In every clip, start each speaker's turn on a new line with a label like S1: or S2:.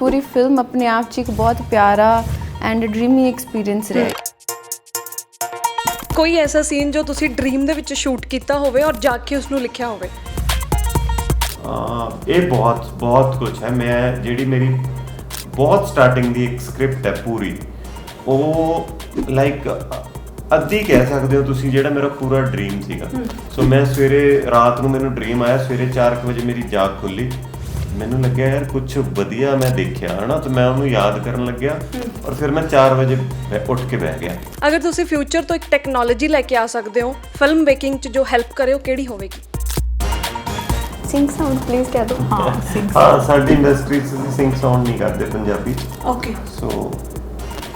S1: ਪੂਰੀ film ਆਪਣੇ ਆਪ 'ਚ ਇੱਕ ਬਹੁਤ ਪਿਆਰਾ ਐਂਡ ਡ੍ਰੀਮੀ ਐਕਸਪੀਰੀਅੰਸ ਰਿਹਾ।
S2: ਕੋਈ ਐਸਾ ਸੀਨ ਜੋ ਤੁਸੀਂ ਡ੍ਰੀਮ ਦੇ ਵਿੱਚ ਸ਼ੂਟ ਕੀਤਾ ਹੋਵੇ ਔਰ ਜਾ ਕੇ ਉਸ ਨੂੰ ਲਿਖਿਆ ਹੋਵੇ?
S3: ਅਹ ਇਹ ਬਹੁਤ ਬਹੁਤ ਕੁਝ ਹੈ। ਮੈਂ ਜਿਹੜੀ ਮੇਰੀ ਬਹੁਤ ਸਟਾਰਟਿੰਗ ਦੀ ਇੱਕ ਸਕ੍ਰਿਪਟ ਹੈ ਪੂਰੀ। ਉਹ ਲਾਈਕ ਅੱਧੀ ਕਹਿ ਸਕਦੇ ਹੋ ਤੁਸੀਂ ਜਿਹੜਾ ਮੇਰਾ ਪੂਰਾ ਡ੍ਰੀਮ ਸੀਗਾ। ਸੋ ਮੈਂ ਸਵੇਰੇ ਰਾਤ ਨੂੰ ਮੈਨੂੰ ਡ੍ਰੀਮ ਆਇਆ। ਸਵੇਰੇ 4:00 ਵਜੇ ਮੇਰੀ ਜਾਗ ਖੁੱਲੀ। ਮੈਨੂੰ ਲੱਗਿਆ ਯਾਰ ਕੁਝ ਵਧੀਆ ਮੈਂ ਦੇਖਿਆ ਹਨਾ? ਤੇ ਮੈਂ ਉਹਨੂੰ ਯਾਦ ਕਰਨ ਲੱਗਿਆ ਔਰ ਫਿਰ ਮੈਂ 4 ਵਜੇ ਉੱਠ ਕੇ ਬਹਿ ਗਿਆ।
S2: ਅਗਰ ਤੁਸੀਂ ਫਿਊਚਰ ਤੋਂ ਇੱਕ ਟੈਕਨੋਲੋਜੀ ਲੈ ਕੇ ਆ ਸਕਦੇ ਹੋ ਫਿਲਮ ਮੇਕਿੰਗ 'ਚ ਜੋ ਹੈਲਪ ਕਰੇ ਉਹ ਕਿਹੜੀ ਹੋਵੇਗੀ?
S1: ਸਿੰਗ ਸਾਊਂਡ ਪਲੀਜ਼ ਕਹਿ ਦਿਓ।
S4: ਹਾਂ ਸਿੰਘ
S3: ਹਾਂ ਸਾਡੀ ਇੰਡਸਟਰੀ 'ਚ ਅਸੀਂ ਸਿੰਗ ਸਾਊਂਡ ਨਹੀਂ ਕਰਦੇ ਪੰਜਾਬੀ।
S2: ਓਕੇ
S3: ਸੋ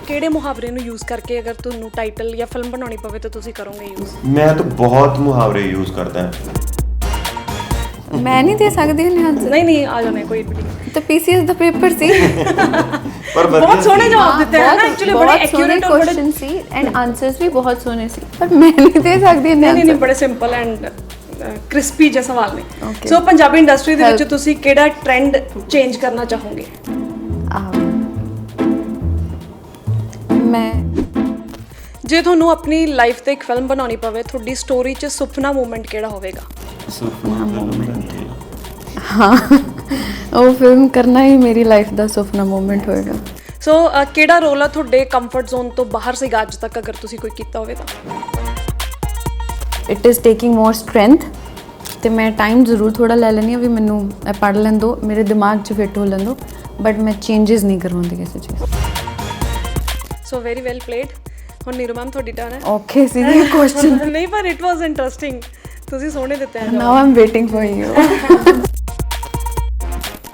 S2: ਕਿਹੜੇ ਮੁਹਾਵਰੇ ਨੂੰ ਯੂਜ਼ ਕਰਕੇ ਅਗਰ ਤੁਹਾਨੂੰ ਟਾਈਟਲ ਜਾਂ ਫਿਲਮ ਬਣਾਉਣੀ ਪਵੇ ਤਾਂ ਤੁਸੀਂ ਕਰੋਗੇ ਯੂਜ਼
S3: ਮੈਂ ਤਾਂ ਬਹੁਤ ਮੁਹਾਵਰੇ ਯੂਜ਼ ਕਰਦਾ। ਹਾਂ
S1: ਮੈਂ ਨਹੀਂ ਦੇ ਸਕਦੀ ਹਾਂ ਆਨਸਰ
S2: ਨਹੀਂ ਨਹੀਂ ਆ ਜਾਣਾ ਕੋਈ ਵੀ
S1: ਤਾਂ ਪੀਸੀਐਸ ਦਾ ਪੇਪਰ ਸੀ।
S3: ਪਰ
S2: ਬਹੁਤ ਸੋਹਣੇ। ਜਵਾਬ ਦਿੱਤੇ ਹਨ? ਐਕਚੁਅਲੀ ਬੜੇ ਐਕਿਊਰੇਟ ਔਰ
S1: ਕੁਐਸਚਨ ਸੀ ਐਂਡ ਆਨਸਰਸ ਵੀ ਬਹੁਤ ਸੋਹਣੇ ਸੀ। ਪਰ ਮੈਂ ਨਹੀਂ ਦੇ ਸਕਦੀ
S2: ਨਹੀਂ
S1: ਹਾਂ
S2: ਨਹੀਂ ਨਹੀਂ ਬੜੇ ਸਿੰਪਲ ਐਂਡ ਕ੍ਰਿਸਪੀ ਜਿਹਾ ਸਵਾਲ ਨੇ. ਸੋ ਪੰਜਾਬੀ ਇੰਡਸਟਰੀ ਦੇ ਵਿੱਚ. ਤੁਸੀਂ ਕਿਹੜਾ ਟ੍ਰੈਂਡ ਚੇਂਜ ਕਰਨਾ ਚਾਹੋਗੇ?
S1: ਮੈਂ
S2: ਜੇ ਤੁਹਾਨੂੰ ਆਪਣੀ ਲਾਈਫ ਤੇ ਇੱਕ ਫਿਲਮ ਬਣਾਉਣੀ ਪਵੇ ਤੁਹਾਡੀ ਸਟੋਰੀ 'ਚ ਸੁਪਨਾ ਮੂਮੈਂਟ ਕਿਹੜਾ ਹੋਵੇਗਾ?
S3: ਸੁਪਨਾ moment
S1: ਹਾਂ। ਉਹ ਫਿਲਮ ਕਰਨਾ ਹੀ ਮੇਰੀ ਲਾਈਫ ਦਾ ਸੁਪਨਾ ਮੂਮੈਂਟ ਹੋਏਗਾ।
S2: ਸੋ ਕਿਹੜਾ ਰੋਲ ਆ ਤੁਹਾਡੇ ਕੰਫਰਟ ਜ਼ੋਨ ਤੋਂ ਬਾਹਰ ਸੀਗਾ ਅੱਜ ਤੱਕ ਅਗਰ ਤੁਸੀਂ ਕੋਈ ਕੀਤਾ ਹੋਵੇ ਤਾਂ?
S1: It is taking more strength ਤੇ ਮੈਂ ਟਾਈਮ ਜ਼ਰੂਰ ਥੋੜਾ ਲੈ ਲੈਣੀ ਆ ਵੀ ਮੈਨੂੰ ਇਹ ਪੜ੍ਹ ਲੈਣ ਦਿਓ ਮੇਰੇ ਦਿਮਾਗ 'ਚ ਫਿੱਟ ਹੋ ਲੈਣ ਦਿਓ ਬਟ ਮੈਂ ਚੇਂजेस ਨਹੀਂ ਕਰਵਾਉਂਦੀ ਕਿਸੇ ਚੀਜ਼
S2: ਸੋ ਵੈਰੀ ਵੈਲ ਪਲੇਡ ਹੁਣ ਨੀਰੂ ਮੈਮ ਤੁਹਾਡੀ ਟਰਨ ਹੈ।
S1: ਓਕੇ ਸੀ ਕੁਐਸਚਨ
S2: ਨਹੀਂ ਪਰ ਇਟ ਵਾਸ ਇੰਟਰਸਟਿੰਗ ਤੁਸੀਂ ਸੋਹਣੇ ਦਿੱਤੇ ਆ
S1: now I'm waiting for you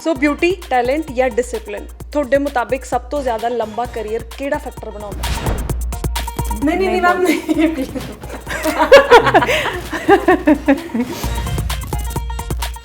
S2: so beauty talent ਜਾਂ ਡਿਸਪਲਿਨ ਤੁਹਾਡੇ ਮੁਤਾਬਿਕ ਸਭ ਤੋਂ ਜ਼ਿਆਦਾ ਲੰਬਾ ਕੈਰੀਅਰ ਕਿਹੜਾ ਫੈਕਟਰ ਬਣਾਉਂਦਾ? ਨਹੀਂ ਨਹੀਂ ਨਹੀਂ ਮੈਮ ਨਹੀਂ।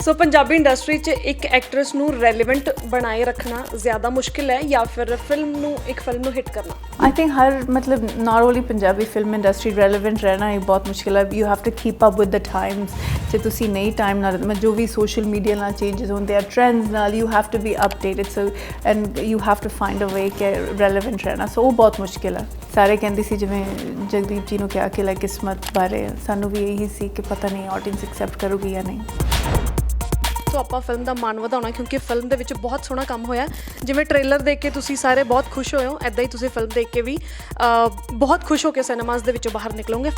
S2: ਸੋ ਪੰਜਾਬੀ ਇੰਡਸਟਰੀ 'ਚ ਇੱਕ ਐਕਟਰੈਸ ਨੂੰ ਰੈਲੇਵੈਂਟ ਬਣਾਏ ਰੱਖਣਾ ਜ਼ਿਆਦਾ ਮੁਸ਼ਕਿਲ ਹੈ ਜਾਂ ਫਿਰ ਫਿਲਮ ਨੂੰ, ਇੱਕ ਫਿਲਮ ਨੂੰ ਹਿੱਟ ਕਰਨਾ?
S4: ਆਈ ਥਿੰਕ ਹਰ, ਮਤਲਬ not only Punjabi film industry relevant ਰਹਿਣਾ ਇਹ ਬਹੁਤ ਮੁਸ਼ਕਿਲ ਹੈ। You have to keep up with the times ਜੇ ਤੁਸੀਂ ਨਹੀਂ ਟਾਈਮ ਨਾਲ ਮੈਂ ਜੋ ਵੀ ਸੋਸ਼ਲ ਮੀਡੀਆ ਨਾਲ ਚੇਂਜਸ ਹੁੰਦੇ ਆ ਟ੍ਰੈਂਡਸ ਨਾਲ you have to be updated so and you have to find a way ਕਿ ਰੈਲੇਵੈਂਟ ਰਹਿਣਾ। ਸੋ ਉਹ ਬਹੁਤ ਮੁਸ਼ਕਿਲ ਹੈ। ਸਾਰੇ ਕਹਿੰਦੇ ਸੀ, ਜਿਵੇਂ ਜਗਦੀਪ ਜੀ ਨੂੰ ਕਿਹਾ ਕਿ ਲੈ ਕਿਸਮਤ ਬਾਰੇ ਸਾਨੂੰ ਵੀ ਇਹੀ ਸੀ ਕਿ ਪਤਾ ਨਹੀਂ ਆਡੀਅנס ਐਕਸੈਪਟ ਕਰੂਗੀ ਜਾਂ ਨਹੀਂ
S2: ਸੋ ਆਪਾਂ ਫਿਲਮ ਦਾ ਮਾਣ ਵਧਾਉਣਾ, ਕਿਉਂਕਿ ਫਿਲਮ ਦੇ ਵਿੱਚ ਬਹੁਤ ਸੋਹਣਾ ਕੰਮ ਹੋਇਆ। ਜਿਵੇਂ ਟ੍ਰੇਲਰ ਦੇਖ ਕੇ ਤੁਸੀਂ ਸਾਰੇ ਬਹੁਤ ਖੁਸ਼ ਹੋਏ ਹੋ ਐਦਾਂ ਹੀ ਤੁਸੀਂ ਫਿਲਮ ਦੇਖ ਕੇ ਵੀ ਬਹੁਤ ਖੁਸ਼ ਹੋ ਕੇ ਸਿਨੇਮਾਸ ਦੇ ਵਿੱਚੋਂ ਬਾਹਰ ਨਿਕਲੋਗੇ।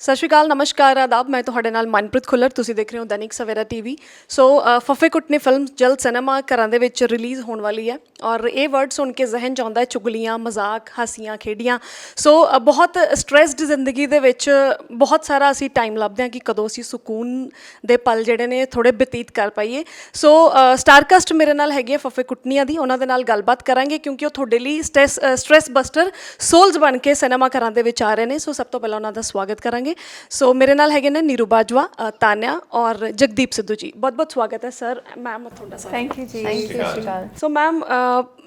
S2: ਸਤਿ ਸ਼੍ਰੀ ਅਕਾਲ, ਨਮਸਕਾਰ, ਆਦਾਬ। ਮੈਂ ਤੁਹਾਡੇ ਨਾਲ ਮਨਪ੍ਰੀਤ ਖੁੱਲਰ। ਤੁਸੀਂ ਦੇਖ ਰਹੇ ਹੋ Dainik Savera TV so Phaphe Phaphe Kutni film ਜਲਦ ਸਿਨੇਮਾ ਘਰਾਂ ਦੇ ਵਿੱਚ ਰਿਲੀਜ਼ ਹੋਣ ਵਾਲੀ ਹੈ। ਔਰ ਇਹ ਵਰਡ ਸੁਣ ਕੇ ਜ਼ਿਹਨ 'ਚ ਆਉਂਦਾ ਹੈ, ਚੁਗਲੀਆਂ, ਮਜ਼ਾਕ, ਹਾਸੀਆਂ, ਖੇਡੀਆਂ। ਸੋ ਬਹੁਤ ਸਟ੍ਰੈਸਡ ਜ਼ਿੰਦਗੀ ਦੇ ਵਿੱਚ ਬਹੁਤ ਸਾਰਾ ਅਸੀਂ ਟਾਈਮ ਲੱਭਦੇ ਹਾਂ ਕਿ ਕਦੋਂ ਅਸੀਂ ਸਕੂਨ ਦੇ ਪਲ ਜਿਹੜੇ ਨੇ ਥੋੜੇ ਬਤੀਤ ਕਰ ਪਾਈਏ। ਸੋ ਸਟਾਰਕਾਸਟ ਮੇਰੇ ਨਾਲ ਹੈਗੀ ਹੈ ਫਫੇ ਕੁੱਟਨੀਆਂ ਦੀ। ਉਹਨਾਂ ਦੇ ਨਾਲ ਗੱਲਬਾਤ ਕਰਾਂਗੇ ਕਿਉਂਕਿ ਉਹ ਤੁਹਾਡੇ ਲਈ ਸਟ੍ਰੈਸ ਸਟ੍ਰੈਸ ਬਸਟਰ ਸੋਲਸ ਬਣ ਕੇ ਸਿਨੇਮਾ ਘਰਾਂ ਦੇ ਵਿੱਚ ਆ ਰਹੇ ਨੇ। ਸੋ ਸਭ ਤੋਂ ਪਹਿਲਾਂ ਉਹਨਾਂ ਦਾ ਸਵਾਗਤ ਕਰਾਂਗੇ। ਸੋ ਮੇਰੇ ਨਾਲ ਹੈਗੇ ਨੇ ਨੀਰੂ ਬਾਜਵਾ ਅ, ਤਾਨਿਆ ਔਰ ਜਗਦੀਪ ਸਿੱਧੂ ਜੀ। ਬਹੁਤ ਬਹੁਤ ਸਵਾਗਤ ਹੈ ਸਰ। ਮੈਮ ਤੁਹਾਡਾ ਸਰ
S4: ਥੈਂਕ ਯੂ ਜੀ
S1: ਥੈਂਕ ਯੂ ਸ਼ਿਕਾਲ
S2: ਸੋ ਮੈਮ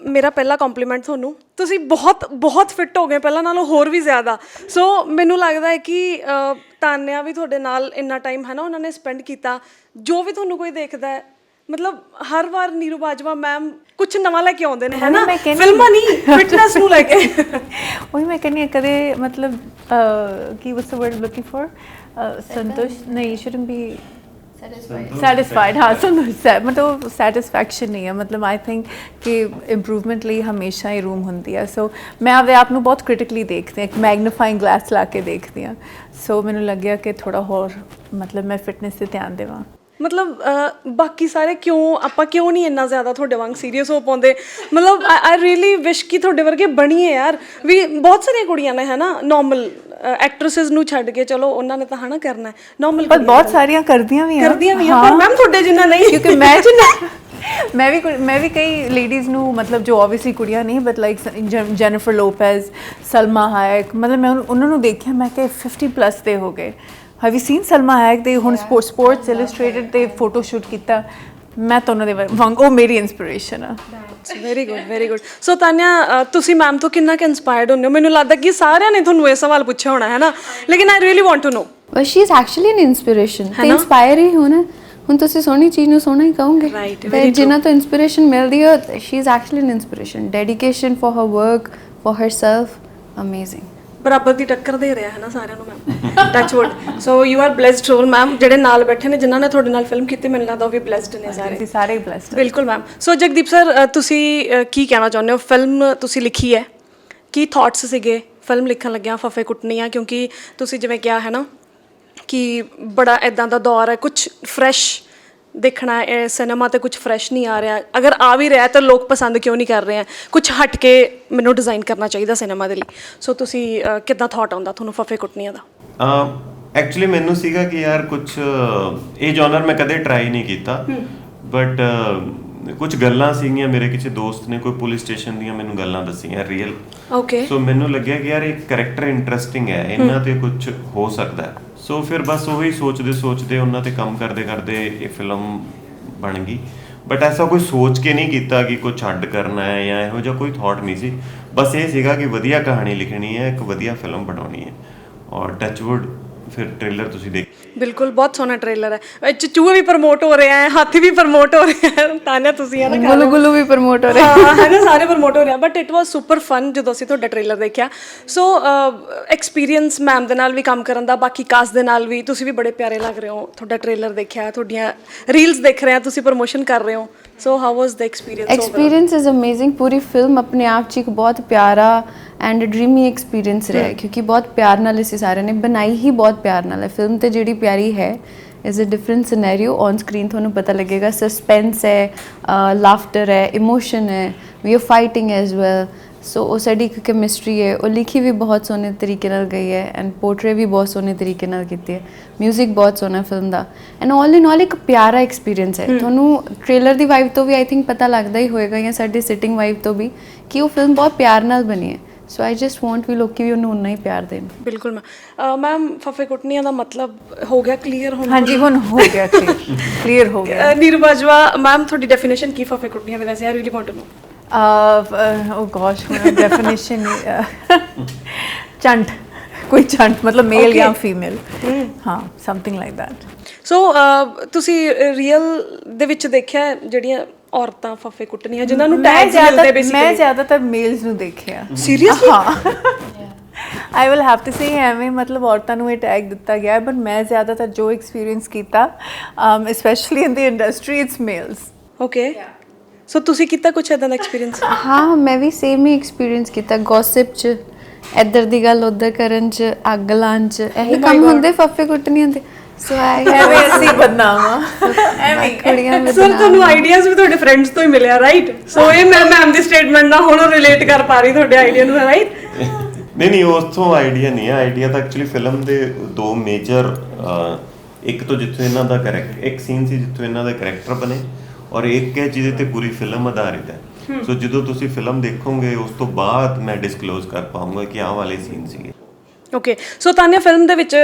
S2: ਮੇਰਾ ਪਹਿਲਾ ਕੰਪਲੀਮੈਂਟ ਤੁਹਾਨੂੰ। ਤੁਸੀਂ ਬਹੁਤ ਬਹੁਤ ਫਿੱਟ ਹੋ ਗਏ ਪਹਿਲਾਂ ਨਾਲੋਂ ਹੋਰ ਵੀ ਜ਼ਿਆਦਾ। ਸੋ ਮੈਨੂੰ ਲੱਗਦਾ ਹੈ ਕਿ ਅ, ਤਾਨਿਆ ਵੀ ਤੁਹਾਡੇ ਨਾਲ ਇੰਨਾ ਟਾਈਮ ਹੈ ਨਾ ਉਹਨਾਂ ਨੇ ਸਪੈਂਡ ਕੀਤਾ। ਜੋ ਵੀ ਤੁਹਾਨੂੰ ਕੋਈ ਦੇਖਦਾ ਹੈ ਮਤਲਬ ਹਰ ਵਾਰ ਨੀਰੂ ਬਾਜਵਾ ਮੈਮ ਕੁਝ ਨਵਾਂ ਲੈ ਕੇ ਆਉਂਦੇ ਨੇ ਹੈ ਨਾ
S4: ਮੈਂ ਕਹਿੰਦੀ-
S2: ਫਿਲਮਾਂ ਨਹੀਂ ਫਿਟਨੈਸ ਨੂੰ ਲੈ ਕੇ।
S4: ਉਹੀ ਮੈਂ ਕਹਿੰਦੀ ਹਾਂ ਕਦੇ ਮਤਲਬ ਅਹ, ਕੀ was the word looking for ਸੰਤੁਸ਼ ਨਹੀਂ ਸ਼ੁਡਨਟ ਬੀ ਸੈਟੀਸਫਾਈਡ ਹਾਂ ਸੰਤੁਸ਼ ਹੈ ਮਤਲਬ ਸੈਟੀਸਫੈਕਸ਼ਨ ਨਹੀਂ ਹੈ। ਮਤਲਬ ਆਈ ਥਿੰਕ ਕਿ ਇੰਪਰੂਵਮੈਂਟ ਲਈ ਹਮੇਸ਼ਾ ਹੀ ਰੂਮ ਹੁੰਦੀ ਹੈ। ਸੋ ਮੈਂ ਆਪਦੇ ਆਪ ਨੂੰ ਬਹੁਤ ਕ੍ਰਿਟੀਕਲੀ ਦੇਖਦੀ ਹਾਂ ਇੱਕ ਮੈਗਨੀਫਾਈਂਗ ਗਲਾਸ ਲਾ ਕੇ ਦੇਖਦੀ ਹਾਂ। ਸੋ ਮੈਨੂੰ ਲੱਗਿਆ ਕਿ ਥੋੜਾ ਹੋਰ ਮਤਲਬ ਮੈਂ ਫਿਟਨੈਸ ਤੇ ਧਿਆਨ ਦੇਵਾਂ।
S2: ਮਤਲਬ ਅਹ, ਬਾਕੀ ਸਾਰੇ ਕਿਉਂ ਆਪਾਂ ਕਿਉਂ ਨਹੀਂ ਇੰਨਾ ਜ਼ਿਆਦਾ ਤੁਹਾਡੇ ਵਾਂਗ ਸੀਰੀਅਸ ਹੋ ਪਾਉਂਦੇ? ਮਤਲਬ ਆਈ ਰੀਲੀ ਵਿਸ਼ ਕਿ ਤੁਹਾਡੇ ਵਰਗੇ ਬਣੀਏ ਯਾਰ। ਵੀ ਬਹੁਤ ਸਾਰੀਆਂ ਕੁੜੀਆਂ ਨੇ ਹਨਾ? ਨਾਰਮਲ ਐਕਟ੍ਰੈਸਸ ਨੂੰ ਛੱਡ ਕੇ ਚਲੋ ਉਹਨਾਂ ਨੇ ਤਾਂ ਹਨਾ ਕਰਨਾ ਨਾਰਮਲ
S4: ਪਰ ਬਹੁਤ ਸਾਰੀਆਂ ਕਰਦੀਆਂ ਵੀ ਆ।
S2: ਕਰਦੀਆਂ ਵੀ ਆ ਪਰ ਮੈਮ ਤੁਹਾਡੇ ਜਿੰਨਾ ਨਹੀਂ।
S4: ਕਿਉਂਕਿ ਮੈਂ ਜਿੰਨਾ ਮੈਂ ਵੀ ਕੁ- ਮੈਂ ਵੀ ਕਈ ਲੇਡੀਜ਼ ਨੂੰ ਮਤਲਬ ਜੋ ਆਬਵੀਅਸਲੀ ਕੁੜੀਆਂ ਨਹੀਂ but like Jennifer Lopez Salma Hayek ਮਤਲਬ ਮੈਂ ਉਨ- ਉਹਨਾਂ ਨੂੰ ਦੇਖਿਆ ਮੈਂ ਕਿ 50 ਪਲੱਸ ਦੇ ਹੋ ਗਏ। Have you seen Salma Hayek ਦੇ ਹੁਣ ਸਪੋਰਟਸ ਸਪੋਰਟਸ ਇਲਸਟ੍ਰੇਟਡ ਤੇ ਫੋਟੋ ਸ਼ੂਟ ਕੀਤਾ। ਮੈਂ ਤਾਂ ਉਹਨਾਂ ਦੇ ਵਾਂਗ ਉਹ ਮੇਰੀ ਇਨਸਪੀਰੇਸ਼ਨ ਆ।
S2: Very good very good so Tania ਤੁਸੀਂ ਮੈਮ ਤੋਂ ਕਿੰਨਾ ਕਿ ਇਨਸਪਾਇਰਡ ਹੁੰਦੇ ਹੋ? ਮੈਨੂੰ ਲੱਗਦਾ ਕਿ ਸਾਰਿਆਂ ਨੇ ਤੁਹਾਨੂੰ ਇਹ ਸਵਾਲ ਪੁੱਛਿਆ ਹੋਣਾ ਹੈ ਨਾ ਲੇਕਿਨ I really want to know
S1: but she is actually an inspiration. ਤੇ inspire ਹੀ ਹੋਣਾ? ਹੁਣ ਤੁਸੀਂ ਸੋਹਣੀ ਚੀਜ਼ ਨੂੰ ਸੋਹਣਾ ਹੀ ਕਹੋਗੇ।
S2: Right,
S1: ਤੇ
S2: very true.
S1: ਜਿਨ੍ਹਾਂ ਤੋਂ ਇਨਸਪੀਰੇਸ਼ਨ ਮਿਲਦੀ ਹੈ she is actually an inspiration dedication for her work for herself amazing
S2: ਬਰਾਬਰ ਦੀ ਟੱਕਰ ਦੇ ਰਿਹਾ ਹੈ ਨਾ ਸਾਰਿਆਂ ਨੂੰ ma'am touch wood so you are blessed role ma'am ਜਿਹੜੇ ਨਾਲ ਬੈਠੇ ਨੇ ਜਿਨ੍ਹਾਂ ਨੇ ਤੁਹਾਡੇ ਨਾਲ ਫਿਲਮ ਕੀਤੀ ਮੈਨੂੰ ਲੱਗਦਾ ਉਹ ਵੀ ਬlesed ਨੇ ਸਾਰੇ।
S4: ਅਸੀਂ ਸਾਰੇ ਬlesed
S2: ਬਿਲਕੁਲ ਮੈਮ ਸੋ ਜਗਦੀਪ ਸਰ ਤੁਸੀਂ ਕੀ ਕਹਿਣਾ ਚਾਹੁੰਦੇ ਹੋ? ਫਿਲਮ ਤੁਸੀਂ ਲਿਖੀ ਹੈ। ਕੀ ਥਾਟਸ ਸੀਗੇ? ਫਿਲਮ ਲਿਖਣ ਲੱਗਿਆ ਫਫੇ ਕੁੱਟਣੀਆਂ ਕਿਉਂਕਿ ਤੁਸੀਂ ਜਿਵੇਂ ਕਿਹਾ ਹੈ ਨਾ ਕਿ ਬੜਾ ਇਦਾਂ ਦਾ ਦੌਰ ਹੈ ਕੁਝ ਫਰੈਸ਼ ਦੇਖਣਾ ਹੈ ਸਿਨੇਮਾ ਤੇ ਕੁਝ ਫਰੈਸ਼ ਨਹੀਂ ਆ ਰਿਹਾ। ਅਗਰ ਆ ਵੀ ਰਿਹਾ ਤਾਂ ਲੋਕ ਪਸੰਦ ਕਿਉਂ ਨਹੀਂ ਕਰ ਰਹੇ ਹੈ? ਕੁਝ ਹਟ ਕੇ ਮੈਨੂੰ ਡਿਜ਼ਾਈਨ ਕਰਨਾ ਚਾਹੀਦਾ ਸਿਨੇਮਾ ਦੇ ਲਈ। ਸੋ ਤੁਸੀਂ ਅ, ਕਿੱਦਾਂ ਥਾਟ ਆਉਂਦਾ ਤੁਹਾਨੂੰ ਫਫੇ ਕੁੱਟਣੀਆਂ ਦਾ?
S3: ਐਕਚੁਅਲੀ ਮੈਨੂੰ ਸੀਗਾ ਕਿ ਯਾਰ ਕੁਝ ਇਹ ਜਨਰ ਮੈਂ ਕਦੇ ਟਰਾਈ ਨਹੀਂ ਕੀਤਾ। ਬਟ ਕੁਝ ਗੱਲਾਂ ਸੀਗੀਆਂ ਮੇਰੇ ਕਿਸੇ ਦੋਸਤ ਨੇ ਕੋਈ ਪੁਲਿਸ ਸਟੇਸ਼ਨ ਦੀਆਂ ਮੈਨੂੰ ਗੱਲਾਂ ਦੱਸੀਆਂ ਰੀਅਲ
S2: ਓਕੇ
S3: ਸੋ ਮੈਨੂੰ ਲੱਗਿਆ ਕਿ ਯਾਰ ਇਹ ਕੈਰੈਕਟਰ ਇੰਟਰਸਟਿੰਗ ਹੈ ਇਹਨਾਂ ਤੇ ਕੁਝ ਹੋ ਸਕਦਾ ਹੈ। ਸੋ ਫਿਰ ਬਸ ਉਹੀ ਸੋਚਦੇ ਸੋਚਦੇ ਉਹਨਾਂ ਤੇ ਕੰਮ ਕਰਦੇ ਕਰਦੇ ਇਹ ਫਿਲਮ ਬਣ ਗਈ। ਬਟ ਐਸਾ ਕੋਈ ਸੋਚ ਕੇ ਨਹੀਂ ਕੀਤਾ ਕਿ ਕੋਈ ਛੱਡ ਕਰਨਾ ਹੈ ਜਾਂ ਇਹੋ ਜਿਹਾ ਕੋਈ ਥਾਟ ਨਹੀਂ ਸੀ। ਬਸ ਇਹ ਸੀਗਾ ਕਿ ਵਧੀਆ ਕਹਾਣੀ ਲਿਖਣੀ ਹੈ, ਇੱਕ ਵਧੀਆ ਫਿਲਮ ਬਣਾਉਣੀ ਹੈ। ਔਰ ਟੱਚਵੁੱਡ ਫਿਰ ਟ੍ਰੇਲਰ ਤੁਸੀਂ ਦੇਖ
S2: ਬਿਲਕੁਲ ਬਹੁਤ ਸੋਹਣਾ ਟ੍ਰੇਲਰ ਹੈ। ਇਹ 'ਚ ਚੂਹੇ ਵੀ ਪ੍ਰਮੋਟ ਹੋ ਰਹੇ ਹੈ ਹਾਥੀ ਵੀ ਪ੍ਰਮੋਟ ਹੋ ਰਹੇ ਹੈ ਤਾਨਿਆ ਤੁਸੀਂ ਹੈ ਨਾ
S1: ਗੁੱਲੂ ਗੁੱਲੂ ਵੀ ਪ੍ਰਮੋਟ ਹੋ ਰਿਹਾ।
S2: ਹਾਂ ਹੈ ਨਾ ਸਾਰੇ ਪ੍ਰਮੋਟ ਹੋ ਰਿਹਾ but it was super fun ਜਦੋਂ ਅਸੀਂ ਤੁਹਾਡਾ ਟ੍ਰੇਲਰ ਦੇਖਿਆ। ਸੋ ਐਕਸਪੀਰੀਅੰਸ ਮੈਮ ਦੇ ਨਾਲ ਵੀ ਕੰਮ ਕਰਨ ਦਾ ਬਾਕੀ ਕਾਸਟ ਦੇ ਨਾਲ ਵੀ। ਤੁਸੀਂ ਵੀ ਬੜੇ ਪਿਆਰੇ ਲੱਗ ਰਹੇ ਹੋ। ਤੁਹਾਡਾ ਟ੍ਰੇਲਰ ਦੇਖਿਆ ਤੁਹਾਡੀਆਂ ਰੀਲਸ ਦੇਖ ਰਹੇ ਆ ਤੁਸੀਂ ਪ੍ਰੋਮੋਸ਼ਨ ਕਰ ਰਹੇ ਹੋ। So how was the experience
S1: experience is amazing Puri film ਆਪਣੇ ਆਪ 'ਚ ਇੱਕ ਬਹੁਤ ਪਿਆਰਾ ਐਂਡ ਡ੍ਰੀਮੀ ਐਕਸਪੀਰੀਅੰਸ ਰਿਹਾ ਹੈ ਕਿਉਂਕਿ ਬਹੁਤ ਪਿਆਰ ਨਾਲ ਅਸੀਂ ਸਾਰਿਆਂ ਨੇ ਬਣਾਈ ਹੀ ਬਹੁਤ ਪਿਆਰ ਨਾਲ ਹੈ ਫਿਲਮ ਤੇ ਜਿਹੜੀ ਪਿਆਰੀ ਹੈ is a different scenario on screen ਤੁਹਾਨੂੰ ਪਤਾ ਲੱਗੇਗਾ ਸਸਪੈਂਸ ਹੈ ਲਾਫਟਰ ਹੈ ਇਮੋਸ਼ਨ ਹੈ we are fighting as well so ਉਹ ਸਾਡੀ ਇੱਕ ਕੈਮਿਸਟਰੀ ਹੈ ਉਹ ਲਿਖੀ ਵੀ ਬਹੁਤ ਸੋਹਣੇ ਤਰੀਕੇ ਨਾਲ ਗਈ ਹੈ ਐਂਡ ਪੋਰਟਰੇ ਵੀ ਬਹੁਤ ਸੋਹਣੇ ਤਰੀਕੇ ਨਾਲ ਕੀਤੀ ਹੈ। 뮤직 ਬਹੁਤ ਸੋਹਣਾ ਫਿਲਮ ਦਾ। ਐਂਡ ਆਲ ਇਨ ਆਲ ਇੱਕ ਪਿਆਰਾ ਐਕਸਪੀਰੀਅੰਸ ਹੈ। ਤੁਹਾਨੂੰ ਟ੍ਰੇਲਰ ਦੀ ਵਾਈਬ ਤੋਂ ਵੀ ਆਈ ਥਿੰਕ ਪਤਾ ਲੱਗਦਾ ਹੀ ਹੋਏਗਾ ਜਾਂ ਸਾਡੀ ਸਿਟਿੰਗ ਵਾਈਬ ਤੋਂ ਵੀ ਕਿ ਉਹ ਫਿਲਮ ਬਹੁਤ ਪਿਆਰ ਨਾਲ ਬਣੀ ਹੈ। ਸੋ ਆਈ ਜਸਟ ਵਾਂਟ ਵੀ ਲੋਕੀ ਵੀ ਉਹਨੂੰ ਉਨਾ ਹੀ ਪਿਆਰ ਦੇਣ।
S2: ਬਿਲਕੁਲ ਮੈਮ ਮੈਮ ਫਫੇ ਕੁੱਟਨੀਆਂ ਦਾ ਮਤਲਬ ਹੋ ਗਿਆ ਕਲੀਅਰ ਹੁਣ?
S4: ਹਾਂਜੀ ਹੁਣ ਹੋ ਗਿਆ ਕਲੀਅਰ ਹੋ ਗਿਆ।
S2: ਨੀਰੂ ਬਾਜਵਾ ਮੈਮ ਤੁਹਾਡੀ ਡੈਫੀਨੇਸ਼ਨ ਕੀ ਫਫੇ ਕੁੱਟਨੀਆਂ ਦੀ ਵੈਸੇ? I really want to know
S4: uh oh gosh my definition ਚੰਟ ਕੋਈ ਚੰਟ ਮਤਲਬ ਮੇਲ. ਜਾਂ ਫੀਮੇਲ ਹਾਂ ਸਮਥਿੰਗ ਲਾਈਕ ਦੈਟ
S2: ਸੋ ਤੁਸੀਂ ਰੀਅਲ ਦੇ ਵਿੱਚ ਦੇਖਿਆ ਹੈ ਜਿਹੜੀਆਂ ਔਰਤਾਂ ਫਫੇ ਕੁੱਟਣੀਆਂ ਜਿਨ੍ਹਾਂ ਨੂੰ
S4: ਮੈਂ
S2: ਟੈਗਸ ਮਿਲਦੇ
S4: ਜ਼ਿਆਦਾ ਮੈਂ
S2: ਬੇਸਿਕਲੀ
S4: ਜ਼ਿਆਦਾਤਰ ਮੇਲਸ ਨੂੰ ਦੇਖਿਆ
S2: ਸੀਰੀਅਸਲੀ
S4: ਹਾਂ I will have to say ਐਵੇਂ ਮਤਲਬ ਔਰਤਾਂ ਨੂੰ ਇਹ ਟੈਗ ਦਿੱਤਾ ਗਿਆ ਬਟ ਮੈਂ ਜ਼ਿਆਦਾਤਰ ਜੋ ਐਕਸਪੀਰੀਅੰਸ ਕੀਤਾ specially in the industry it's males
S2: okay so ਤੁਸੀਂ ਕੀਤਾ ਕੁਝ ਇਦਾਂ ਦਾ ਐਕਸਪੀਰੀਅੰਸ
S1: ਹਾਂ ਮੈਂ ਵੀ ਸੇਮ ਹੀ ਐਕਸਪੀਰੀਅੰਸ ਕੀਤਾ ਗੌਸਿਪ 'ਚ ਇੱਧਰ ਦੀ ਗੱਲ ਉੱਧਰ ਕਰਨ 'ਚ ਅੱਗ ਲਾਉਣ 'ਚ ਇਹੀ ਕੰਮ ਹੁੰਦੇ ਫੱਫੇ ਕੁੱਟਣੀਆਂ ਦੇ ਸੋ ਆਈ
S4: ਐਵੇਂ ਅਸੀਂ ਬਦਨਾਮ
S1: ਐਵੇਂ ਕੁੜੀਆਂ
S2: ਸਰ
S1: ਬਦਨਾਮ
S2: ਤੁਹਾਨੂੰ ਆਈਡੀਆਜ਼ ਵੀ ਤੁਹਾਡੇ ਫਰੈਂਡਸ ਤੋਂ ਹੀ ਮਿਲਿਆ ਰਾਈਟ ਸੋ ਇਹ ਮੈਂ ਮੈਮ ਦੀ ਸਟੇਟਮੈਂਟ ਨਾਲ ਹੁਣ ਰਿਲੇਟ ਕਰ ਪਾ ਰਹੀ ਤੁਹਾਡੇ ਆਈਡੀਆ ਨੂੰ ਰਾਈਟ
S3: ਨਹੀਂ ਨਹੀਂ ਉਸ ਤੋਂ ਆਈਡੀਆ ਨਹੀਂ ਹੈ ਆਈਡੀਆ ਤਾਂ ਐਕਚੁਅਲੀ ਫਿਲਮ ਦੇ ਦੋ ਮੇਜਰ ਇੱਕ ਤੋਂ ਜਿੱਥੋਂ ਇਹਨਾਂ ਦਾ ਕੈਰੈਕਟਰ ਇੱਕ ਸੀਨ ਸੀ ਜਿੱਥੋਂ ਇਹਨਾਂ ਦਾ ਕੈਰੈਕਟਰ ਬਣੇ। ਔਰ ਇੱਕ ਹੈ ਜਿਹਦੇ ਤੇ ਪੂਰੀ ਫਿਲਮ ਆਧਾਰਿਤ ਹੈ। ਸੋ ਜਦੋਂ ਤੁਸੀਂ ਫਿਲਮ ਦੇਖੋਗੇ ਉਸ ਤੋਂ ਬਾਅਦ ਮੈਂ ਡਿਸਕਲੋਜ਼ ਕਰ ਪਾਉਂਗਾ ਕਿ ਆਹ ਵਾਲੇ ਸੀਨ ਸੀਗੇ।
S2: ਓਕੇ ਸੋ ਤਾਨਿਆ ਫਿਲਮ ਦੇ ਵਿੱਚ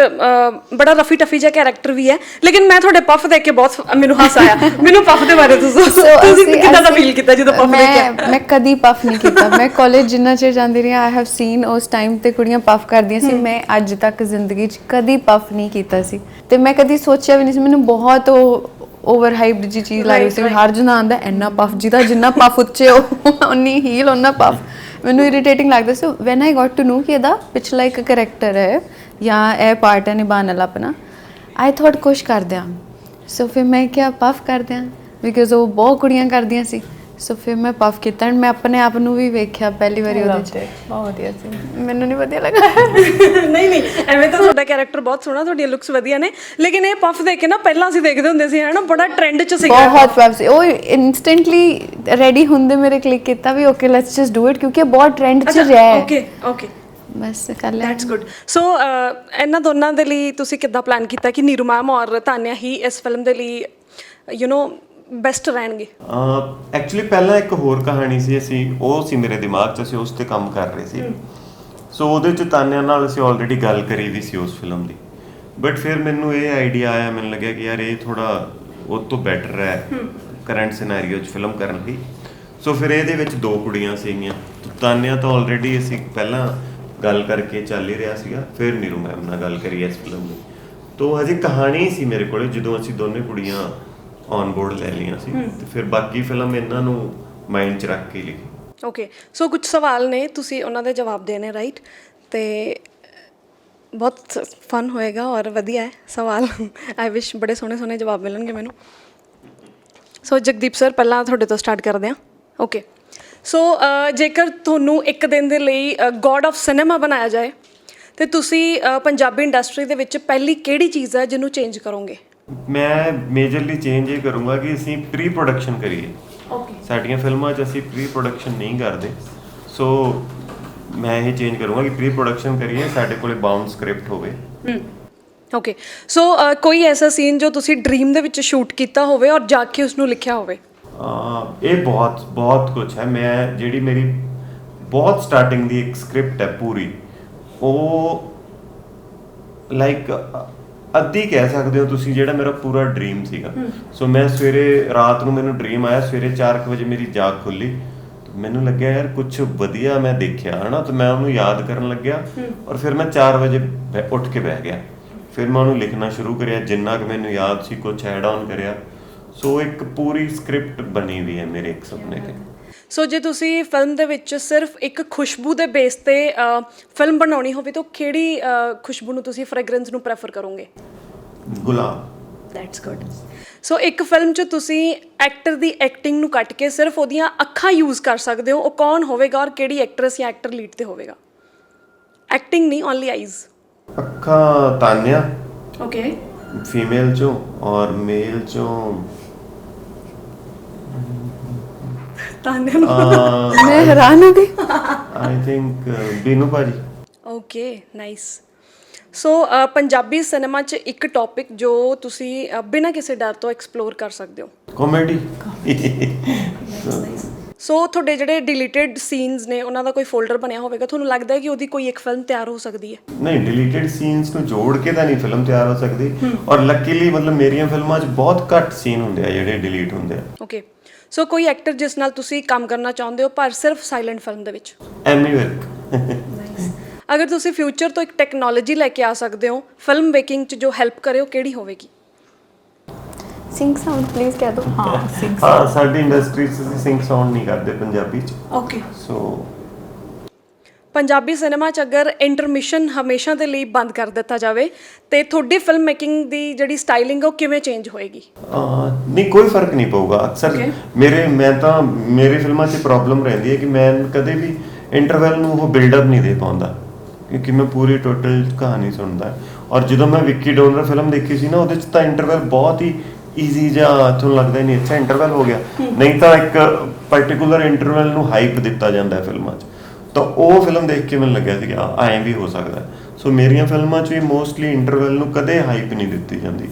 S2: ਬੜਾ ਰਫੀ ਟਫੀ ਜਿਹਾ ਕੈਰੈਕਟਰ ਵੀ ਹੈ ਲੇਕਿਨ ਮੈਂ ਤੁਹਾਡੇ ਪਫ ਦੇਖ ਕੇ ਬਹੁਤ ਮੈਨੂੰ ਹਾਸਾ ਆਇਆ। ਮੈਨੂੰ ਪਫ ਦੇ ਬਾਰੇ ਤੁਸੀਂ
S1: ਅਸੀਂ-
S2: ਕਿੱਦਾਂ ਦਾ ਫੀਲ ਕੀਤਾ ਜਦੋਂ ਪਫ ਦੇਖਿਆ?
S1: ਮੈਂ ਮੈਂ ਕਦੀ ਪਫ ਨਹੀਂ ਕੀਤਾ। ਮੈਂ ਕਾਲਜ ਜਿੰਨਾ ਚਿਰ ਜਾਂਦੀ ਰਹੀ ਆਈ ਹੈਵ ਸੀਨ ਉਸ ਟਾਈਮ ਤੇ ਕੁੜੀਆਂ ਪਫ ਕਰਦੀਆਂ ਸੀ। ਮੈਂ ਅੱਜ ਤੱਕ ਜ਼ਿੰਦਗੀ 'ਚ ਕਦੀ ਪਫ ਨਹੀਂ ਕੀਤਾ ਸੀ। ਤੇ ਮੈਂ ਕਦੀ ਸੋਚਿਆ ਵੀ ਨਹੀਂ ਸੀ। ਮੈਨੂੰ ਬਹੁਤ ਉਹ ਓਵਰ ਹਾਈਪਡ ਜੀ ਚੀਜ਼ ਲੱਗ ਰਹੀ ਸੀ ਹਰ ਜਨਾ ਆਂਦਾ ਇੰਨਾ ਪਫ ਜਿਹਦਾ ਜਿੰਨਾ ਪਫ ਉੱਚੇ ਉਨੀ ਹੀਲ ਉਹਨਾਂ ਪਫ ਮੈਨੂੰ ਇਰੀਟੇਟਿੰਗ ਲੱਗਦਾ ਸੀ। When I got to know ਕਿ ਇਹਦਾ ਪਿਛਲਾ ਇੱਕ ਕੈਰੈਕਟਰ ਹੈ ਜਾਂ ਇਹ ਪਾਰਟ ਹੈ ਨਿਭਾਉਣ ਵਾਲਾ ਆਪਣਾ ਆਈ ਥੋਟ ਕੁਛ ਕਰ ਦਿਆਂ। ਸੋ ਫਿਰ ਮੈਂ ਕਿਹਾ ਪਫ ਕਰ ਦਿਆਂ ਬਿਕਾਜ਼ ਉਹ ਬਹੁਤ ਕੁੜੀਆਂ ਕਰਦੀਆਂ ਸੀ। ਸੋ ਫਿਰ ਮੈਂ ਪਫ ਕੀਤਾ and ਮੈਂ ਆਪਣੇ ਆਪ ਨੂੰ ਵੀ ਵੇਖਿਆ ਪਹਿਲੀ ਵਾਰੀ ਉਹਦੇ 'ਚ।
S4: ਬਹੁਤ ਵਧੀਆ ਸੀ।
S1: ਮੈਨੂੰ ਨਹੀਂ ਵਧੀਆ ਲੱਗਾ।
S2: ਨਹੀਂ ਨਹੀਂ ਐਵੇਂ ਤਾਂ ਤੁਹਾਡਾ ਕੈਰੈਕਟਰ ਬਹੁਤ ਸੋਹਣਾ ਤੁਹਾਡੀਆਂ ਲੁੱਕਸ ਵਧੀਆ ਨੇ। ਲੇਕਿਨ ਇਹ ਪਫ ਦੇਖ ਕੇ ਨਾ ਪਹਿਲਾਂ ਅਸੀਂ ਦੇਖਦੇ ਹੁੰਦੇ ਸੀ ਹਨਾ ਬੜਾ ਟ੍ਰੈਂਡ 'ਚ ਸੀਗਾ।
S1: ਬਹੁਤ ਪਫ ਸੀ। ਉਹ ਇਨਸਟੈਂਟਲੀ ਰੈਡੀ ਹੁੰਦੇ ਮੇਰੇ ਕਲਿੱਕ ਕੀਤਾ ਵੀ okay let's just do it ਕਿਉਂਕਿ ਇਹ ਬਹੁਤ ਟ੍ਰੈਂਡ 'ਚ ਰਿਹਾ ਹੈ।
S2: ਓਕੇ ਓਕੇ
S1: ਬਸ ਕਰ ਲਿਆ।
S2: ਦੈਟਸ ਗੁੱਡ ਸੋ ਇਹਨਾਂ ਦੋਨਾਂ ਦੇ ਲਈ ਤੁਸੀਂ ਕਿੱਦਾਂ ਪਲਾਨ ਕੀਤਾ ਕਿ ਨੀਰੂ ਮੈਮ ਔਰ ਤਾਨਿਆ ਹੀ ਇਸ ਫਿਲਮ ਦੇ ਲਈ ਯੂ نو ਬੈਸਟ ਰਹਿਣਗੇ।
S3: ਐਕਚੁਅਲੀ ਪਹਿਲਾਂ ਇੱਕ ਹੋਰ ਕਹਾਣੀ ਸੀ ਅਸੀਂ, ਉਹ ਸੀ ਮੇਰੇ ਦਿਮਾਗ 'ਚ, ਅਸੀਂ ਉਸ ਤੇ ਕੰਮ ਕਰ ਰਹੇ ਸੀ। ਸੋ ਉਹਦੇ 'ਚ ਤਾਨਿਆਂ ਨਾਲ ਅਸੀਂ ਆਲਰੇਡੀ ਗੱਲ ਕਰੀ ਵੀ ਸੀ ਉਸ ਫਿਲਮ ਦੀ। ਬਟ ਫਿਰ ਮੈਨੂੰ ਇਹ ਆਈਡੀਆ ਆਇਆ, ਮੈਨੂੰ ਲੱਗਿਆ ਕਿ ਯਾਰ ਇਹ ਥੋੜਾ ਉਹ ਤੋਂ ਬੈਟਰ ਹੈ ਕਰੰਟ ਸਿਨੈਰੀਓ 'ਚ ਫਿਲਮ ਕਰਨ ਲਈ। ਸੋ ਫਿਰ ਇਹਦੇ ਵਿੱਚ ਦੋ ਕੁੜੀਆਂ ਸੀਗੀਆਂ। ਤਾਨਿਆ ਤਾਂ ਆਲਰੇਡੀ ਅਸੀਂ ਪਹਿਲਾਂ ਗੱਲ ਕਰਕੇ ਚੱਲ ਹੀ ਰਿਹਾ ਸੀਗਾ, ਫਿਰ ਨੀਰੂ ਮੈਮ ਨਾਲ ਗੱਲ ਕਰੀ ਇਸ ਫਿਲਮ ਦੀ। ਤੋ, ਹਜੇ ਕਹਾਣੀ ਸੀ ਮੇਰੇ ਕੋਲੇ, ਜਦੋਂ ਅਸੀਂ ਦੋਨੇ ਕੁੜੀਆਂ ਔਨ ਬੋਰਡ ਲੈ ਲਈਆਂ ਸੀ ਤੇ ਫਿਰ ਬਾਕੀ ਫਿਲਮ ਇਹਨਾਂ ਨੂੰ ਮਾਈਂਡ 'ਚ ਰੱਖ ਕੇ ਲਿਖੀ।
S2: ਓਕੇ ਸੋ ਕੁਝ ਸਵਾਲ ਨੇ ਤੁਸੀਂ ਉਹਨਾਂ ਦੇ ਜਵਾਬ ਦੇਣੇ ਰਾਈਟ ਤੇ ਬਹੁਤ ਫਨ ਹੋਏਗਾ ਔਰ ਵਧੀਆ ਹੈ ਸਵਾਲ। ਆਈ ਵਿਸ਼ ਬੜੇ ਸੋਹਣੇ ਸੋਹਣੇ ਜਵਾਬ ਮਿਲਣਗੇ ਮੈਨੂੰ। ਸੋ ਜਗਦੀਪ ਸਰ ਪਹਿਲਾਂ ਤੁਹਾਡੇ ਤੋਂ ਸਟਾਰਟ ਕਰਦੇ ਹਾਂ। ਓਕੇ ਸੋ ਜੇਕਰ ਤੁਹਾਨੂੰ ਇੱਕ ਦਿਨ ਦੇ ਲਈ ਗੋਡ ਆਫ ਸਿਨੇਮਾ ਬਣਾਇਆ ਜਾਏ ਤੇ ਤੁਸੀਂ ਪੰਜਾਬੀ ਇੰਡਸਟਰੀ ਦੇ ਵਿੱਚ ਪਹਿਲੀ ਕਿਹੜੀ ਚੀਜ਼ ਹੈ ਜਿਹਨੂੰ ਚੇਂਜ ਕਰੋਗੇ?
S3: ਮੈਂ ਮੇਜਰਲੀ ਚੇਂਜ ਇਹ ਕਰੂੰਗਾ ਕਿ ਅਸੀਂ ਪ੍ਰੀ ਪ੍ਰੋਡਕਸ਼ਨ ਕਰੀਏ।
S2: ਓਕੇ
S3: ਸਾਡੀਆਂ ਫਿਲਮਾਂ 'ਚ ਅਸੀਂ ਪ੍ਰੀ ਪ੍ਰੋਡਕਸ਼ਨ ਨਹੀਂ ਕਰਦੇ। ਸੋ ਮੈਂ ਇਹ ਚੇਂਜ ਕਰੂੰਗਾ ਕਿ ਪ੍ਰੀ ਪ੍ਰੋਡਕਸ਼ਨ ਕਰੀਏ ਸਾਡੇ ਕੋਲੇ ਬਾਉਂਡ ਸਕ੍ਰਿਪਟ ਹੋਵੇ।
S2: ਹਮ ਓਕੇ ਸੋ ਕੋਈ ਐਸਾ ਸੀਨ ਜੋ ਤੁਸੀਂ ਡ੍ਰੀਮ ਦੇ ਵਿੱਚ ਸ਼ੂਟ ਕੀਤਾ ਹੋਵੇ ਔਰ ਜਾ ਕੇ ਉਸ ਨੂੰ ਲਿਖਿਆ ਹੋਵੇ?
S3: ਇਹ ਬਹੁਤ ਬਹੁਤ ਕੁਝ ਹੈ। ਮੈਂ ਜਿਹੜੀ ਮੇਰੀ ਬਹੁਤ ਸਟਾਰਟਿੰਗ ਦੀ ਇੱਕ ਸਕ੍ਰਿਪਟ ਹੈ ਪੂਰੀ ਉਹ ਲਾਈਕ ਅੱਧੀ ਕਹਿ ਸਕਦੇ ਹੋ ਤੁਸੀਂ ਜਿਹੜਾ ਮੇਰਾ ਪੂਰਾ ਡ੍ਰੀਮ ਸੀਗਾ। ਸੋ ਮੈਂ ਸਵੇਰੇ ਰਾਤ ਨੂੰ ਮੈਨੂੰ ਡ੍ਰੀਮ ਆਇਆ ਸਵੇਰੇ 4:00 ਵਜੇ ਮੇਰੀ ਜਾਗ ਖੁੱਲੀ। ਮੈਨੂੰ ਲੱਗਿਆ ਯਾਰ ਕੁਝ ਵਧੀਆ ਮੈਂ ਦੇਖਿਆ ਹਨਾ? ਤੇ ਮੈਂ ਉਹਨੂੰ ਯਾਦ ਕਰਨ ਲੱਗਿਆ ਔਰ ਫਿਰ ਮੈਂ 4 ਵਜੇ ਉੱਠ ਕੇ ਬਹਿ ਗਿਆ। ਫਿਰ ਮੈਂ ਉਹਨੂੰ ਲਿਖਣਾ ਸ਼ੁਰੂ ਕਰਿਆ ਜਿੰਨਾ ਕਿ ਮੈਨੂੰ ਯਾਦ ਸੀ ਕੁਝ ਐਡ ਆਨ ਕਰਿਆ। ਸੋ ਇੱਕ ਪੂਰੀ ਸਕ੍ਰਿਪਟ ਬਣੀ ਹੋਈ ਹੈ ਮੇਰੇ ਇੱਕ ਸੁਪਨੇ ਤੇ
S2: ਸੋ ਜੇ ਤੁਸੀਂ ਫਿਲਮ ਦੇ ਵਿੱਚ ਸਿਰਫ ਇੱਕ ਖੁਸ਼ਬੂ ਦੇ ਬੇਸ ਤੇ ਫਿਲਮ ਬਣਾਉਣੀ ਹੋਵੇ ਤਾਂ ਕਿਹੜੀ ਖੁਸ਼ਬੂ ਨੂੰ ਤੁਸੀਂ ਫ੍ਰੈਗਰੈਂਸ ਨੂੰ ਪ੍ਰੈਫਰ ਕਰੋਗੇ?
S3: ਗੁਲਾਬ।
S2: ਦੈਟਸ ਗੁੱਡ ਸੋ ਇੱਕ ਫਿਲਮ 'ਚ ਤੁਸੀਂ ਐਕਟਰ ਦੀ ਐਕਟਿੰਗ ਨੂੰ ਕੱਟ ਕੇ ਸਿਰਫ ਉਹਦੀਆਂ ਅੱਖਾਂ ਯੂਜ਼ ਕਰ ਸਕਦੇ ਹੋ। ਉਹ ਕੌਣ ਹੋਵੇਗਾ ਔਰ ਕਿਹੜੀ ਐਕਟਰੈਸ ਜਾਂ ਐਕਟਰ ਲੀਡ ਤੇ ਹੋਵੇਗਾ? ਐਕਟਿੰਗ ਨਹੀਂ ਓਨਲੀ ਆਈਜ਼
S3: ਅੱਖਾਂ ਤਾਨਿਆ।
S2: ਓਕੇ
S3: ਫੀਮੇਲ ਚੋਂ ਔਰ ਮੇਲ ਚੋਂ
S2: ਤਾਨੇ
S1: ਮੈਂ ਹੈਰਾਨ ਹੋ ਗਈ।
S3: I think Binnu paaji.
S2: Okay nice so Punjabi cinema 'ਚ ਇੱਕ ਟੌਪਿਕ ਜੋ ਤੁਸੀਂ ਬਿਨਾਂ ਕਿਸੇ ਡਰ ਤੋਂ ਐਕਸਪਲੋਰ ਕਰ ਸਕਦੇ ਹੋ।
S3: ਕਾਮੇਡੀ
S2: ਸੋ ਤੁਹਾਡੇ ਜਿਹੜੇ ਡਿਲੀਟਡ ਸੀਨਸ ਨੇ ਉਹਨਾਂ ਦਾ ਕੋਈ ਫੋਲਡਰ ਬਣਿਆ ਹੋਵੇਗਾ? ਤੁਹਾਨੂੰ ਲੱਗਦਾ ਹੈ ਕਿ ਉਹਦੀ ਕੋਈ ਇੱਕ ਫਿਲਮ ਤਿਆਰ ਹੋ ਸਕਦੀ ਹੈ?
S3: ਨਹੀਂ ਡਿਲੀਟਡ ਸੀਨਸ ਨੂੰ ਜੋੜ ਕੇ ਤਾਂ ਨਹੀਂ ਫਿਲਮ ਤਿਆਰ ਹੋ ਸਕਦੀ। ਔਰ ਲੱਕੀਲੀ ਮਤਲਬ ਮੇਰੀਆਂ ਫਿਲਮਾਂ 'ਚ ਬਹੁਤ ਘੱਟ ਸੀਨ ਹੁੰਦੇ ਆ ਜਿਹੜੇ ਡਿਲੀਟ ਹੁੰਦੇ ਆ।
S2: ਓਕੇ ਸੋ ਕੋਈ ਐਕਟਰ ਜਿਸ ਨਾਲ ਤੁਸੀਂ ਕੰਮ ਕਰਨਾ ਚਾਹੁੰਦੇ ਹੋ ਪਰ ਸਿਰਫ ਸਾਇਲੈਂਟ ਫਿਲਮ ਦੇ ਵਿੱਚ?
S3: ਐਮੀ ਵਿਰਕ
S2: ਅਗਰ ਤੁਸੀਂ ਫਿਊਚਰ ਤੋਂ ਇੱਕ ਟੈਕਨੋਲੋਜੀ ਲੈ ਕੇ ਆ ਸਕਦੇ ਹੋ ਫਿਲਮ ਮੇਕਿੰਗ 'ਚ ਜੋ ਹੈਲਪ ਕਰੇ ਉਹ ਕਿਹੜੀ ਹੋਵੇਗੀ?
S1: ਸਿੰਗ ਸਾਊਂਡ ਪਲੀਜ਼ ਕਹਿ ਦਿਓ।
S4: ਹਾਂ ਸਿੰਘ
S3: ਹਾਂ ਸਾਡੀ ਇੰਡਸਟਰੀ 'ਚ ਅਸੀਂ ਸਿੰਗ ਸਾਊਂਡ ਨਹੀਂ ਕਰਦੇ ਪੰਜਾਬੀ 'ਚ।
S2: ਓਕੇ
S3: ਸੋ
S2: ਪੰਜਾਬੀ ਸਿਨੇਮਾ 'ਚ ਅਗਰ ਇੰਟਰਮਿਸ਼ਨ ਹਮੇਸ਼ਾ ਦੇ ਲਈ ਬੰਦ ਕਰ ਦਿੱਤਾ ਜਾਵੇ ਤੇ ਤੁਹਾਡੀ ਫਿਲਮ ਮੇਕਿੰਗ ਦੀ ਜਿਹੜੀ ਸਟਾਈਲਿੰਗ ਉਹ ਕਿਵੇਂ ਚੇਂਜ ਹੋਏਗੀ?
S3: ਨਹੀਂ ਕੋਈ ਫ਼ਰਕ ਨਹੀਂ ਪਊਗਾ। ਅਕਸਰ. ਮੇਰੇ ਮੈਂ ਤਾਂ ਮੇਰੀ ਫਿਲਮਾਂ 'ਚ ਪ੍ਰੋਬਲਮ ਰਹਿੰਦੀ ਹੈ ਕਿ ਮੈਂ ਕਦੇ ਵੀ ਇੰਟਰਵੈਲ ਨੂੰ ਉਹ ਬਿਲਡ ਅਪ ਨਹੀਂ ਦੇ ਪਾਉਂਦਾ ਕਿਉਂਕਿ ਮੈਂ ਪੂਰੀ ਟੋਟਲ ਕਹਾਣੀ ਸੁਣਦਾ। ਔਰ ਜਦੋਂ ਮੈਂ ਵਿੱਕੀ ਡੋਨਰ ਫਿਲਮ ਦੇਖੀ ਸੀ ਨਾ ਉਹਦੇ 'ਚ ਤਾਂ ਇੰਟਰਵੈਲ ਬਹੁਤ ਹੀ ਈਜ਼ੀ ਜਿਹਾ ਤੁਹਾਨੂੰ ਲੱਗਦਾ ਹੀ ਨਹੀਂ ਅੱਛਾ ਇੰਟਰਵੈਲ ਹੋ ਗਿਆ। ਨਹੀਂ ਤਾਂ ਇੱਕ ਪਾਰਟਿਕੂਲਰ ਇੰਟਰਵੈਲ ਨੂੰ ਹਾਈਪ ਦਿੱਤਾ ਜਾਂਦਾ ਹੈ ਫਿਲਮਾਂ 'ਚ। ਤਾਂ ਉਹ ਫਿਲਮ ਦੇਖ ਕੇ ਮੈਨੂੰ ਲੱਗਿਆ ਸੀ ਕਿ ਆ ਐਂ ਵੀ ਹੋ ਸਕਦਾ। ਸੋ ਮੇਰੀਆਂ ਫਿਲਮਾਂ 'ਚ ਵੀ ਮੋਸਟਲੀ ਇੰਟਰਵੈਲ ਨੂੰ ਕਦੇ ਹਾਈਪ ਨਹੀਂ ਦਿੱਤੀ ਜਾਂਦੀ।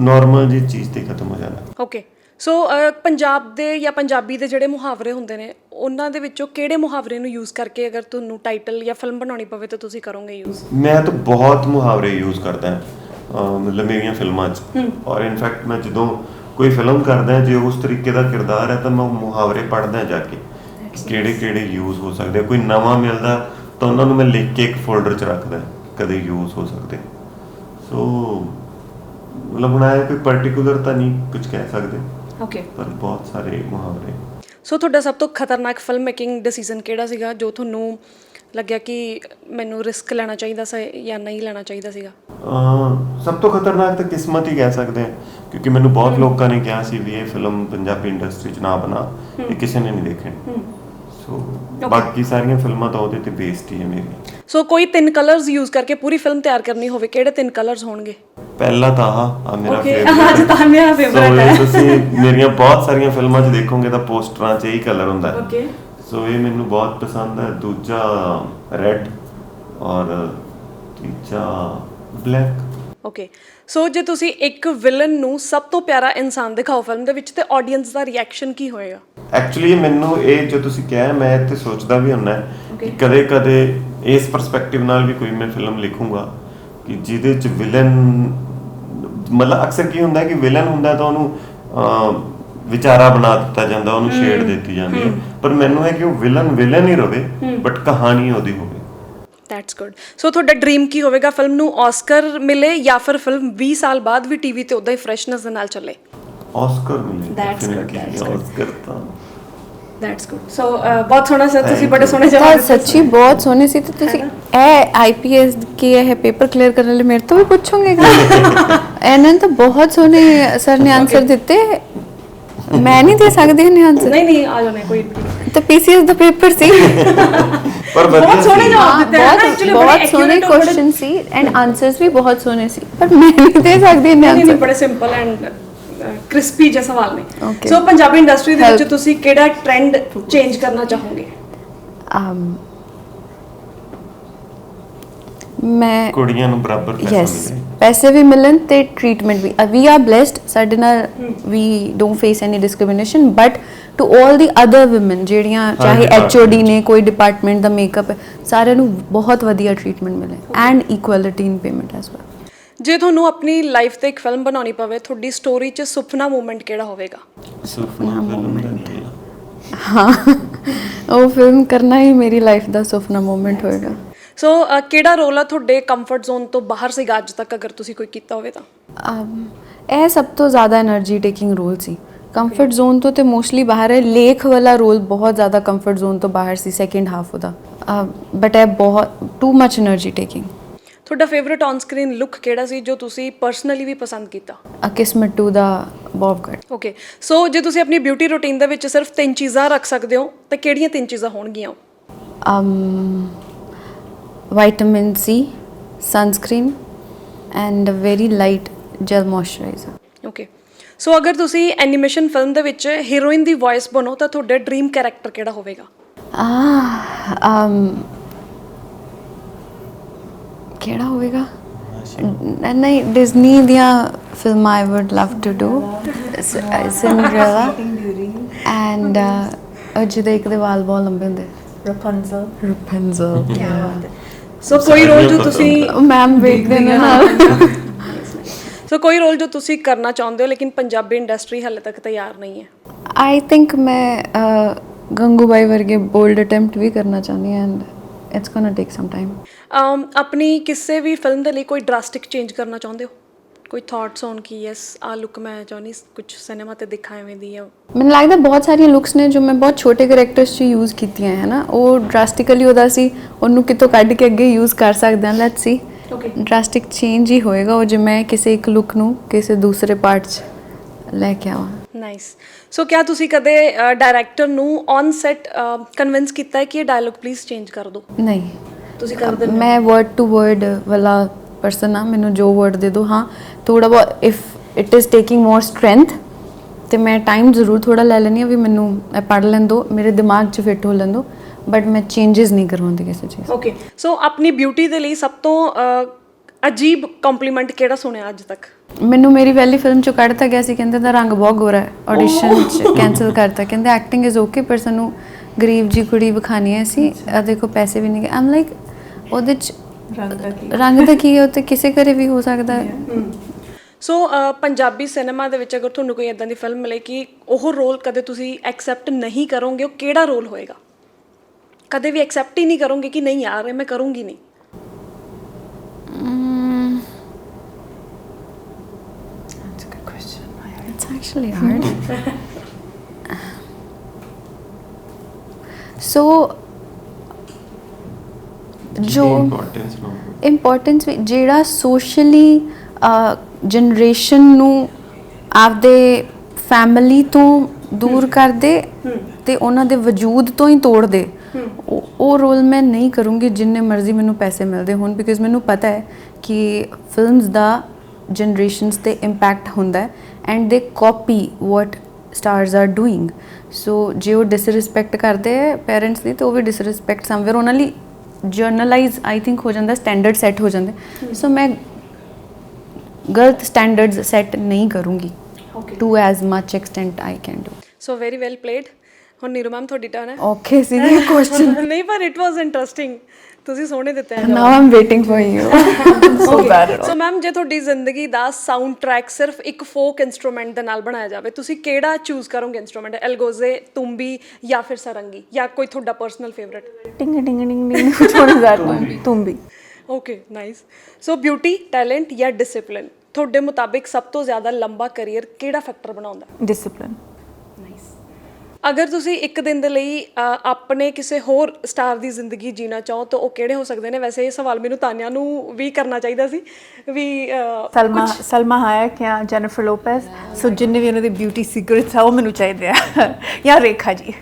S3: ਨਾਰਮਲ ਜੀ ਚੀਜ਼ ਤੇ ਖਤਮ ਹੋ ਜਾਂਦਾ।
S2: ਓਕੇ ਸੋ ਪੰਜਾਬ ਦੇ ਜਾਂ ਪੰਜਾਬੀ ਦੇ ਜਿਹੜੇ ਮੁਹਾਵਰੇ ਹੁੰਦੇ ਨੇ ਉਹਨਾਂ ਦੇ ਵਿੱਚੋਂ ਕਿਹੜੇ ਮੁਹਾਵਰੇ ਨੂੰ ਯੂਜ਼ ਕਰਕੇ ਅਗਰ ਤੁਹਾਨੂੰ ਟਾਈਟਲ ਜਾਂ ਫਿਲਮ ਬਣਾਉਣੀ ਪਵੇ ਤਾਂ ਤੁਸੀਂ ਕਰੋਗੇ ਯੂਜ਼
S3: ਮੈਂ ਤਾਂ ਬਹੁਤ ਮੁਹਾਵਰੇ ਯੂਜ਼ ਕਰਦਾ ਹਾਂ। ਮਤਲਬ ਮੇਰੀਆਂ ਫਿਲਮਾਂ 'ਚ। ਔਰ ਇਨਫੈਕਟ ਮੈਂ ਜਦੋਂ ਕੋਈ ਫਿਲਮ ਕਰਦਾ ਜੇ ਉਸ ਤਰੀਕੇ ਦਾ ਕਿਰਦਾਰ ਹੈ ਤਾਂ ਮੈਂ ਮੁਹਾਵਰੇ ਪੜ੍ਹਦਾ ਜਾ ਕੇ। ਕਿਹੜੇ ਕਿਹੜੇ ਯੂਜ਼ ਹੋ ਸਕਦੇ। ਕੋਈ ਨਵਾਂ ਮਿਲਦਾ ਤਾਂ ਉਹਨਾਂ ਨੂੰ ਮੈਂ ਲਿਖ ਕੇ ਇੱਕ ਫੋਲਡਰ 'ਚ ਰੱਖਦਾ ਕਦੇ ਯੂਜ਼ ਹੋ ਸਕਦੇ। ਸੋ ਮਤਲਬ ਹੁਣ ਆਇਆ ਕੋਈ ਪਾਰਟਿਕੂਲਰ ਤਾਂ ਨਹੀਂ ਕੁਝ ਕਹਿ ਸਕਦੇ।
S2: ਓਕੇ
S3: ਪਰ ਬਹੁਤ ਸਾਰੇ ਮੁਹਾਵਰੇ।
S2: ਸੋ ਤੁਹਾਡਾ ਸਭ ਤੋਂ ਖਤਰਨਾਕ ਫਿਲਮ ਮੇਕਿੰਗ ਡਿਸੀਜਨ ਕਿਹੜਾ ਸੀਗਾ ਜੋ ਤੁਹਾਨੂੰ ਲੱਗਿਆ ਕਿ ਮੈਨੂੰ ਰਿਸਕ ਲੈਣਾ ਚਾਹੀਦਾ ਸੀ ਜਾਂ ਨਹੀਂ ਲੈਣਾ ਚਾਹੀਦਾ ਸੀਗਾ।
S3: ਅਹ ਸਭ ਤੋਂ ਖਤਰਨਾਕ ਤਾਂ ਕਿਸਮਤ ਹੀ ਕਹਿ ਸਕਦੇ ਹਾਂ ਕਿਉਂਕਿ ਮੈਨੂੰ ਬਹੁਤ ਲੋਕਾਂ ਨੇ ਕਿਹਾ ਸੀ ਵੀ ਇਹ ਫਿਲਮ ਪੰਜਾਬੀ ਇੰਡਸਟਰੀ 'ਚ ਨਾ ਬਣਾ ਇਹ ਕਿਸੇ ਨੇ ਨਹੀਂ ਦੇਖਣੀ। ਸੋ ਬਾਕੀ ਸਾਰੀਆਂ ਫਿਲਮਾਂ ਤਾਂ ਉਹਦੇ ਤੇ ਬੇਸਡ ਹੀ ਹੈ ਮੇਰੀ
S2: ਸੋ ਕੋਈ ਤਿੰਨ ਕਲਰਸ ਯੂਜ਼ ਕਰਕੇ ਪੂਰੀ ਫਿਲਮ ਤਿਆਰ ਕਰਨੀ ਹੋਵੇ ਕਿਹੜੇ ਤਿੰਨ ਕਲਰਸ ਹੋਣਗੇ?
S3: ਪਹਿਲਾ ਤਾਂ ਆਹ ਆ ਮੇਰਾ
S2: ਓਕੇ
S3: ਫੇਵਰਟ
S2: ਅੱਜ ਤਾਂ ਮੇਰਾ
S3: ਸੋ
S2: ਫੇਵਰਟ ਹੈ।
S3: ਤੁਸੀਂ ਮੇਰੀਆਂ ਬਹੁਤ ਸਾਰੀਆਂ ਫਿਲਮਾਂ 'ਚ ਦੇਖੋਗੇ ਤਾਂ ਪੋਸਟਰਾਂ 'ਚ ਇਹੀ ਕਲਰ ਹੁੰਦਾ। ਹੈ
S2: ਓਕੇ
S3: ਸੋ ਇਹ ਮੈਨੂੰ ਬਹੁਤ ਪਸੰਦ ਹੈ। ਦੂਜਾ ਰੈੱਡ ਔਰ ਤੀਜਾ ਬਲੈਕ
S2: ਓਕੇ ਸੋ ਜੇ ਤੁਸੀਂ ਇੱਕ ਵਿਲਨ ਨੂੰ ਸਭ ਤੋਂ ਪਿਆਰਾ ਇਨਸਾਨ ਦਿਖਾਓ ਫਿਲਮ ਦੇ ਵਿੱਚ ਤੇ ਆਡੀਅנס ਦਾ ਰਿਐਕਸ਼ਨ ਕੀ ਹੋਏਗਾ?
S3: ਐਕਚੁਅਲੀ ਮੈਨੂੰ ਇਹ ਜੋ ਤੁਸੀਂ ਕਿਹਾ ਮੈਂ ਇੱਥੇ ਸੋਚਦਾ ਵੀ ਹੁੰਨਾ ਹੈ ਕਿ. ਕਦੇ ਕਦੇ ਇਸ ਪਰਸਪੈਕਟਿਵ ਨਾਲ ਵੀ ਕੋਈ ਮੈਂ ਫਿਲਮ ਲਿਖੂੰਗਾ ਕਿ ਜਿਹਦੇ ਚ ਵਿਲਨ ਮਤਲਬ ਅਕਸਰ ਕੀ ਹੁੰਦਾ ਹੈ ਕਿ ਵਿਲਨ ਹੁੰਦਾ ਤਾਂ ਉਹਨੂੰ ਵਿਚਾਰਾ ਬਣਾ ਦਿੱਤਾ ਜਾਂਦਾ ਉਹਨੂੰ ਸ਼ੇਡ ਦਿੱਤੀ ਜਾਂਦੀ ਹੈ। ਪਰ ਮੈਨੂੰ ਹੈ ਕਿ ਉਹ ਵਿਲਨ ਵਿਲਨ ਹੀ ਰਵੇ ਬਟ ਕਹਾਣੀ ਉਹਦੀ ਹੋਵੇ।
S2: ਦੈਟਸ ਗੁੱਡ ਸੋ ਤੁਹਾਡਾ ਡ੍ਰੀਮ ਕੀ ਹੋਵੇਗਾ? ਫਿਲਮ ਨੂੰ ਆਸਕਰ ਮਿਲੇ ਜਾਂ ਫਿਰ ਫਿਲਮ 20 ਸਾਲ ਬਾਅਦ ਵੀ ਟੀਵੀ ਤੇ ਉਦਾਂ ਹੀ ਫਰੈਸ਼ਨੈਸ ਦੇ ਨਾਲ ਚੱਲੇ?
S3: ਆਸਕਰ ਮਿਲੇ
S2: that's good.
S3: ਆਸਕਰ ਤਾਂ।
S2: ਦੈਟਸ ਗੁੱਡ ਸੋ ਬਹੁਤ ਸੋਹਣਾ ਸਰ ਤੁਸੀਂ ਬੜੇ. ਸੋਹਣੇ ਜਵਾਬ
S1: ਸੱਚੀ ਬਹੁਤ ਸੋਹਣੇ ਸੀ ਤੇ ਤੁਸੀਂ ਇਹ ਆਈਪੀਐਸ ਕੀ ਇਹ ਪੇਪਰ ਕਲੀਅਰ ਕਰਨ ਲਈ ਮੇਰੇ ਤੋਂ ਵੀ ਪੁੱਛੋਗੇ? ਇਹਨਾਂ ਤਾਂ ਬਹੁਤ ਸੋਹਣੇ ਸਰ ਨੇ ਆਨਸਰ ਦਿੱਤੇ। ਮੈਂ ਨਹੀਂ ਦੇ ਸਕਦੀ ਇਹਨੇ ਆਨਸਰ
S2: ਨਹੀਂ ਨਹੀਂ ਆ ਜਾਣੇ ਕੋਈ
S1: ਤੇ ਪੀਸੀਐਸ ਦਾ ਪੇਪਰ ਸੀ।
S3: ਪਰ
S2: ਬਹੁਤ ਸੋਹਣੇ। ਜਵਾਬ ਦਿੱਤੇ। ਹਨ
S1: ਬਹੁਤ
S2: ਐਕਚੁਅਲੀ
S1: ਬਹੁਤ ਸੋਹਣੇ ਕੁਐਸਚਨ ਸੀ ਐਂਡ ਆਨਸਰਸ ਵੀ ਬਹੁਤ ਸੋਹਣੇ ਸੀ। ਪਰ ਮੈਂ ਨਹੀਂ ਦੇ ਸਕਦੀ ਇਹਨੇ
S2: ਨਹੀਂ ਨਹੀਂ
S1: ਆਨਸਰ
S2: ਬੜੇ ਸਿੰਪਲ ਐਂਡ ਕ੍ਰਿਸਪੀ ਜਿਹਾ ਸਵਾਲ ਨੇ. ਸੋ ਪੰਜਾਬੀ ਇੰਡਸਟਰੀ ਦੇ ਵਿੱਚ. ਤੁਸੀਂ ਕਿਹੜਾ ਟ੍ਰੈਂਡ ਚੇਂਜ ਕਰਨਾ ਚਾਹੋਗੇ?
S1: Um ਮੈਂ
S3: ਕੁੜੀਆਂ ਨੂੰ ਬਰਾਬਰ ਪੈਸਾ
S1: ਯੈਸ
S3: ਮਿਲੇ।
S1: ਪੈਸੇ ਵੀ ਮਿਲਣ ਤੇ ਟ੍ਰੀਟਮੈਂਟ ਵੀ। ਵੀ ਆਰ ਬlesed ਸਾਡੇ ਨਾਲ ਵੀ don't face any discrimination but to 올 the other women ਜਿਹੜੀਆਂ ਚਾਹੇ ਐਚਓਡੀ ਨੇ ਕੋਈ ਡਿਪਾਰਟਮੈਂਟ ਦਾ ਮੇਕਅਪ ਹੈ ਸਾਰਿਆਂ ਨੂੰ ਬਹੁਤ ਵਧੀਆ ਟ੍ਰੀਟਮੈਂਟ ਮਿਲੇ and equality in payment as well
S2: ਜੇ ਤੁਹਾਨੂੰ ਆਪਣੀ ਲਾਈਫ ਤੇ ਇੱਕ ਫਿਲਮ ਬਣਾਉਣੀ ਪਵੇ ਤੁਹਾਡੀ ਸਟੋਰੀ 'ਚ ਸੁਪਨਾ ਮੂਮੈਂਟ ਕਿਹੜਾ ਹੋਵੇਗਾ?
S3: ਸੁਪਨਾ ਹੈ।
S1: ਹਾਂ। ਉਹ ਫਿਲਮ ਕਰਨਾ ਹੀ ਮੇਰੀ ਲਾਈਫ ਦਾ ਸੁਪਨਾ ਮੂਮੈਂਟ ਹੋਏਗਾ।
S2: ਸੋ ਕਿਹੜਾ ਰੋਲ ਆ ਤੁਹਾਡੇ ਕੰਫਰਟ ਜ਼ੋਨ ਤੋਂ ਬਾਹਰ ਸੀਗਾ ਅੱਜ ਤੱਕ? ਅਗਰ ਤੁਸੀਂ ਕੋਈ ਕੀਤਾ ਹੋਵੇ ਤਾਂ।
S1: ਇਹ ਸਭ ਤੋਂ ਜ਼ਿਆਦਾ એનર્ਜੀ ਟੇਕਿੰਗ ਰੋਲ ਸੀ। ਕੰਫਰਟ ਜ਼ੋਨ ਤੋਂ ਤੇ ਮੋਸਟਲੀ ਬਾਹਰ ਹੈ। ਲੇਖ ਵਾਲਾ ਰੋਲ ਬਹੁਤ ਜ਼ਿਆਦਾ ਕੰਫਰਟ ਜ਼ੋਨ ਤੋਂ ਬਾਹਰ ਸੀ ਸੈਕਿੰਡ ਹਾਫ ਉਹਦਾ। ਬਟ ਇਹ ਬਹੁਤ ਟੂ ਮਚ એનર્ਜੀ ਟੇਕਿੰਗ
S2: ਤੁਹਾਡਾ ਫੇਵਰਿਟ ਔਨ ਸਕਰੀਨ ਲੁੱਕ ਕਿਹੜਾ ਸੀ ਜੋ ਤੁਸੀਂ ਪਰਸਨਲੀ ਵੀ ਪਸੰਦ ਕੀਤਾ?
S1: ਅਕਿਸਮਤ ਟੂ ਦਾ ਬੌਬ ਕਟ
S2: ਓਕੇ ਸੋ ਜੇ ਤੁਸੀਂ ਆਪਣੀ ਬਿਊਟੀ ਰੁਟੀਨ ਦੇ ਵਿੱਚ ਸਿਰਫ ਤਿੰਨ ਚੀਜ਼ਾਂ ਰੱਖ ਸਕਦੇ ਹੋ ਤਾਂ ਕਿਹੜੀਆਂ ਤਿੰਨ ਚੀਜ਼ਾਂ ਹੋਣਗੀਆਂ
S1: um vitamin C sunscreen and a very light gel moisturizer.
S2: Okay so ਅਗਰ ਤੁਸੀਂ ਐਨੀਮੇਸ਼ਨ ਫਿਲਮ ਦੇ ਵਿੱਚ ਹੀਰੋਇਨ ਦੀ ਵੌਇਸ ਬਣੋ ਤਾਂ ਤੁਹਾਡਾ ਡ੍ਰੀਮ ਕੈਰੈਕਟਰ ਕਿਹੜਾ ਹੋਵੇਗਾ
S1: ah um ਕਿਹੜਾ ਹੋਵੇਗਾ ਨ- ਨਹੀਂ ਡਿਜ਼ਨੀ ਦੀਆਂ ਫਿਲਮਾਂ I would love to do Cinderella and ਜਿਹਦੇ ਇੱਕ ਦੇ ਵਾਲ ਬਹੁਤ ਲੰਬੇ ਹੁੰਦੇ
S4: Rapunzel.
S1: ਰਪੈਂਜ਼ਲ
S2: ਸੋ ਕੋਈ ਰੋਲ ਜੋ ਤੁਸੀਂ
S1: ਮੈਮ ਵੇਖਦੇ ਨੇ ਨਾਲ
S2: ਸੋ ਕੋਈ ਰੋਲ ਜੋ ਤੁਸੀਂ ਕਰਨਾ ਚਾਹੁੰਦੇ ਹੋ ਲੇਕਿਨ ਪੰਜਾਬੀ ਇੰਡਸਟਰੀ ਹਾਲੇ ਤੱਕ ਤਿਆਰ ਨਹੀਂ ਹੈ।
S1: ਆਈ ਥਿੰਕ ਮੈਂ ਗੰਗੂਬਾਈ ਵਰਗੇ ਬੋਲਡ ਅਟੈਂਪਟ ਵੀ ਕਰਨਾ ਚਾਹੁੰਦੀ ਹਾਂ and it's gonna take some time
S2: um ਆਪਣੀ ਕਿਸੇ ਵੀ ਫਿਲਮ ਦੇ ਲਈ ਕੋਈ ਡਰਾਸਟਿਕ ਚੇਂਜ ਕਰਨਾ ਚਾਹੁੰਦੇ ਹੋ? ਕੋਈ ਥਾਟਸ ਹੋਣ ਕਿ ਯੈਸ ਆ ਲੁੱਕ ਮੈਂ ਚਾਹੁੰਦੀ ਕੁਝ ਸਿਨੇਮਾ ਤੇ ਦਿਖਾ ਐਵੇਂ ਦੀ ਆ
S1: ਮੈਨੂੰ ਲੱਗਦਾ ਬਹੁਤ ਸਾਰੀਆਂ ਲੁੱਕਸ ਨੇ ਜੋ ਮੈਂ ਬਹੁਤ ਛੋਟੇ ਕੈਰੈਕਟਰਸ 'ਚ ਯੂਜ਼ ਕੀਤੀਆਂ ਹੈ ਨਾ। ਉਹ ਡਰਾਸਟਿਕਲੀ ਉਹਦਾ ਸੀ ਉਹਨੂੰ ਕਿਤੋਂ ਕੱਢ ਕੇ ਅੱਗੇ ਯੂਜ਼ ਕਰ ਸਕਦੇ ਹਾਂ let's see
S2: okay
S1: drastic change ਹੀ ਹੋਏਗਾ ਉਹ ਜੇ ਮੈਂ ਕਿਸੇ ਇੱਕ ਲੁੱਕ ਨੂੰ ਕਿਸੇ ਦੂਸਰੇ ਪਾਰਟ 'ਚ ਲੈ ਕੇ ਆਵਾਂ।
S2: ਨਾਈਸ ਸੋ ਕਿਆ ਤੁਸੀਂ ਕਦੇ ਡਾਇਰੈਕਟਰ ਨੂੰ ਔਨ ਸੈਟ ਕਨਵਿੰਸ ਕੀਤਾ ਹੈ ਕਿ ਇਹ ਡਾਇਲੌਗ ਪਲੀਜ਼ ਚੇਂਜ ਕਰ ਦਿਓ
S1: ਨਹੀਂ।
S2: ਤੁਸੀਂ ਕਰ ਦਿੰਦੇ?
S1: ਮੈਂ ਵਰਡ ਟੂ ਵਰਡ ਵਾਲਾ ਪਰਸਨ ਆ ਮੈਨੂੰ ਜੋ ਵਰਡ ਦੇ ਦੋ ਹਾਂ ਥੋੜਾ ਬਹੁਤ if it is taking more strength ਤੇ ਮੈਂ ਟਾਈਮ ਜ਼ਰੂਰ ਥੋੜਾ ਲੈ ਲੈਣੀ ਆ ਵੀ ਮੈਨੂੰ ਇਹ ਪੜ੍ਹ ਲੈਣ ਦੋ ਮੇਰੇ ਦਿਮਾਗ 'ਚ ਫਿੱਟ ਹੋ ਲੈਣ ਦੋ ਬਟ ਮੈਂ ਚੇਂजेस ਨਹੀਂ ਕਰਵਾਉਂਦੀ ਕਿਸੇ ਚੀਜ਼
S2: ਓਕੇ ਸੋ ਆਪਣੀ ਬਿਊਟੀ ਦੇ ਲਈ ਸਭ ਤੋਂ ਅਜੀਬ ਕੰਪਲੀਮੈਂਟ ਕਿਹੜਾ ਸੁਣਿਆ ਅੱਜ ਤੱਕ?
S1: ਮੈਨੂੰ ਮੇਰੀ ਪਹਿਲੀ ਫਿਲਮ ਚੋਂ ਕੱਢਤਾ ਗਿਆ ਸੀ ਕਹਿੰਦੇ ਦਾ ਰੰਗ ਬਹੁਤ ਗੋਰਾ ਹੈ ਆਡੀਸ਼ਨ ਚ ਕੈਨਸਲ ਕਰਤਾ ਕਹਿੰਦੇ ਐਕਟਿੰਗ ਇਜ਼ ਓਕੇ ਪਰ ਸਾਨੂੰ ਗਰੀਬ ਜੀ ਕੁੜੀ ਵਿਖਾਣੀ ਹੈ ਸੀ ਆ ਦੇਖੋ ਪੈਸੇ ਵੀ ਨਹੀਂ ਗਏ ਆਮ ਲਾਈਕ ਉਹਦੇ ਚ
S4: ਰੰਗ ਦਾ ਕੀ?
S1: ਰੰਗ ਦਾ ਕੀ ਹੈ? ਉਹ ਤੇ ਕਿਸੇ ਘਰੇ ਵੀ ਹੋ ਸਕਦਾ ਹੈ।
S2: ਸੋ ਪੰਜਾਬੀ ਸਿਨੇਮਾ ਦੇ ਵਿੱਚ ਅਗਰ ਤੁਹਾਨੂੰ ਕੋਈ ਇਦਾਂ ਦੀ ਫਿਲਮ ਮਿਲੇ ਕਿ ਉਹ ਰੋਲ ਕਦੇ ਤੁਸੀਂ ਐਕਸੈਪਟ ਨਹੀਂ ਕਰੋਗੇ ਉਹ ਕਿਹੜਾ ਰੋਲ ਹੋਏਗਾ? ਕਦੇ ਵੀ ਐਕਸੈਪਟ ਹੀ ਨਹੀਂ ਕਰੋਗੇ ਕਿ ਨਹੀਂ ਯਾਰ ਇਹ ਮੈਂ ਕਰੂੰਗੀ ਨਹੀਂ।
S4: That's a good question.
S1: It's actually hard. so ਜੋ
S3: ਇੰਪੋਰਟੈਂਸ ਨੂੰ।
S1: ਇੰਪੋਰਟੈਂਸ ਵੀ ਜਿਹੜਾ ਸੋਸ਼ਲੀ ਜਨਰੇਸ਼ਨ ਨੂੰ ਆਪਦੇ ਫੈਮਿਲੀ ਤੋਂ ਦੂਰ ਕਰਦੇ ਤੇ ਉਹਨਾਂ ਦੇ ਵਜੂਦ ਤੋਂ ਹੀ ਤੋੜ ਦੇ ਉਹ- ਰੋਲ ਮੈਂ ਨਹੀਂ ਕਰੂੰਗੀ ਜਿੰਨੇ ਮਰਜ਼ੀ ਮੈਨੂੰ ਪੈਸੇ ਮਿਲਦੇ ਹੋਣ ਬਿਕਾਜ਼ ਮੈਨੂੰ ਪਤਾ ਹੈ ਕਿ ਫਿਲਮਸ ਦਾ ਜਨਰੇਸ਼ਨਸ ਤੇ ਇੰਪੈਕਟ ਹੁੰਦਾ ਹੈ and they copy what stars are doing so ਜੇ ਉਹ ਡਿਸਰਿਸਪੈਕਟ ਕਰਦੇ ਹੈ ਪੇਰੈਂਟਸ ਦੀ ਤੇ ਉਹ ਵੀ ਡਿਸਰਿਸਪੈਕਟ ਸਮਵੇਅਰ ਉਹਨਾਂ ਲਈ ਜਰਨਲਾਈਜ਼ ਆਈ ਥਿੰਕ ਹੋ ਜਾਂਦਾ ਸਟੈਂਡਰਡ ਸੈੱਟ ਹੋ ਜਾਂਦੇ ਸੋ ਮੈਂ ਗਲਤ ਸਟੈਂਡਰਡਸ ਸੈੱਟ ਨਹੀਂ ਕਰੂੰਗੀ
S2: okay
S1: to as much extent I can do
S2: so very well played ਹੁਣ ਨੀਰੂ ਮੈਮ ਤੁਹਾਡੀ ਟਰਨ ਹੈ।
S1: ਓਕੇ ਸੀ ਇਹ ਕੁਐਸਚਨ
S2: ਨਹੀਂ ਪਰ ਇਟ ਵਾਸ ਇੰਟਰਸਟਿੰਗ ਤੁਸੀਂ ਸੋਹਣੇ ਦਿੱਤੇ ਆ
S1: now I'm waiting for you
S4: at all.
S2: So ma'am ਜੇ ਤੁਹਾਡੀ ਜ਼ਿੰਦਗੀ ਦਾ ਸਾਊਂਡ ਟਰੈਕ ਸਿਰਫ ਇੱਕ ਫੋਕ ਇਨਸਟਰੂਮੈਂਟ ਦੇ ਨਾਲ ਬਣਾਇਆ ਜਾਵੇ ਤੁਸੀਂ ਕਿਹੜਾ ਚੂਜ਼ ਕਰੋਗੇ ਇਨਸਟਰੂਮੈਂਟ ਐਲਗੋਜ਼ੇ ਤੁੰਬੀ ਜਾਂ ਫਿਰ ਸਰੰਗੀ ਜਾਂ ਕੋਈ ਤੁਹਾਡਾ personal favourite
S4: ding. Which one is that one? Tumbi.
S2: Okay nice so beauty talent ਜਾਂ ਡਿਸਪਲਿਨ ਤੁਹਾਡੇ ਮੁਤਾਬਿਕ ਸਭ ਤੋਂ ਜ਼ਿਆਦਾ ਲੰਬਾ ਕੈਰੀਅਰ ਕਿਹੜਾ ਫੈਕਟਰ ਬਣਾਉਂਦਾ?
S4: Discipline
S2: ਅਗਰ ਤੁਸੀਂ ਇੱਕ ਦਿਨ ਦੇ ਲਈ ਅ, ਆਪਣੇ ਕਿਸੇ ਹੋਰ ਸਟਾਰ ਦੀ ਜ਼ਿੰਦਗੀ ਜੀਣਾ ਚਾਹੋ ਤਾਂ ਉਹ ਕਿਹੜੇ ਹੋ ਸਕਦੇ ਨੇ? ਵੈਸੇ ਇਹ ਸਵਾਲ ਮੈਨੂੰ ਤਾਨਿਆ ਨੂੰ ਵੀ ਕਰਨਾ ਚਾਹੀਦਾ ਸੀ ਵੀ ਅ,
S4: ਸਲਮਾ ਸਲਮਾ ਹਾਇਕ ਜਾਂ ਜੈਨੀਫਰ ਲੋਪੈਸ ਸੋ ਜਿੰਨੇ ਵੀ ਉਹਨਾਂ ਦੇ ਬਿਊਟੀ ਸੀਕ੍ਰੇਟਸ ਆ ਉਹ ਮੈਨੂੰ ਚਾਹੀਦੇ ਆ। ਜਾਂ ਰੇਖਾ ਜੀ।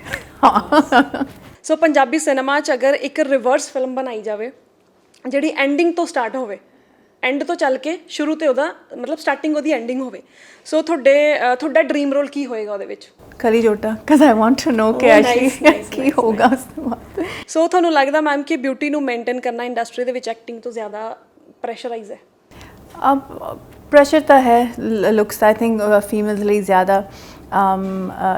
S4: ਹਾਂ।
S2: ਸੋ ਪੰਜਾਬੀ ਸਿਨੇਮਾ 'ਚ ਅਗਰ ਇੱਕ ਰਿਵਰਸ ਫਿਲਮ ਬਣਾਈ ਜਾਵੇ ਜਿਹੜੀ ਐਂਡਿੰਗ ਤੋਂ ਸਟਾਰਟ ਹੋਵੇ ਐਂਡ ਤੋਂ ਚੱਲ ਕੇ ਸ਼ੁਰੂ ਤੇ ਉਹਦਾ ਮਤਲਬ ਸਟਾਰਟਿੰਗ ਉਹਦੀ ਐਂਡਿੰਗ ਹੋਵੇ। ਸੋ ਤੁਹਾਡੇ ਤੁਹਾਡਾ ਡ੍ਰੀਮ ਰੋਲ ਕੀ ਹੋਏਗਾ ਉਹਦੇ ਵਿੱਚ?
S4: Kali Jotta cause I want to know ਕਿ
S2: ਐਸ਼ੀ
S4: ਕੀ ਹੋਗਾ ਉਸ ਤੋਂ ਬਾਅਦ।
S2: ਸੋ ਤੁਹਾਨੂੰ ਲੱਗਦਾ ਮੈਮ ਕਿ ਬਿਊਟੀ ਨੂੰ ਮੇਨਟੇਨ ਕਰਨਾ ਇੰਡਸਟਰੀ ਦੇ ਵਿੱਚ ਐਕਟਿੰਗ ਤੋਂ ਜ਼ਿਆਦਾ ਪ੍ਰੈਸ਼ਰਾਈਜ਼ ਹੈ?
S4: ਅਬ ਪ੍ਰੈਸ਼ਰ ਤਾਂ ਹੈ ਲੁਕਸ ਆਈ ਥਿੰਕ ਫੀਮੇਲਸ ਲਈ ਜ਼ਿਆਦਾ।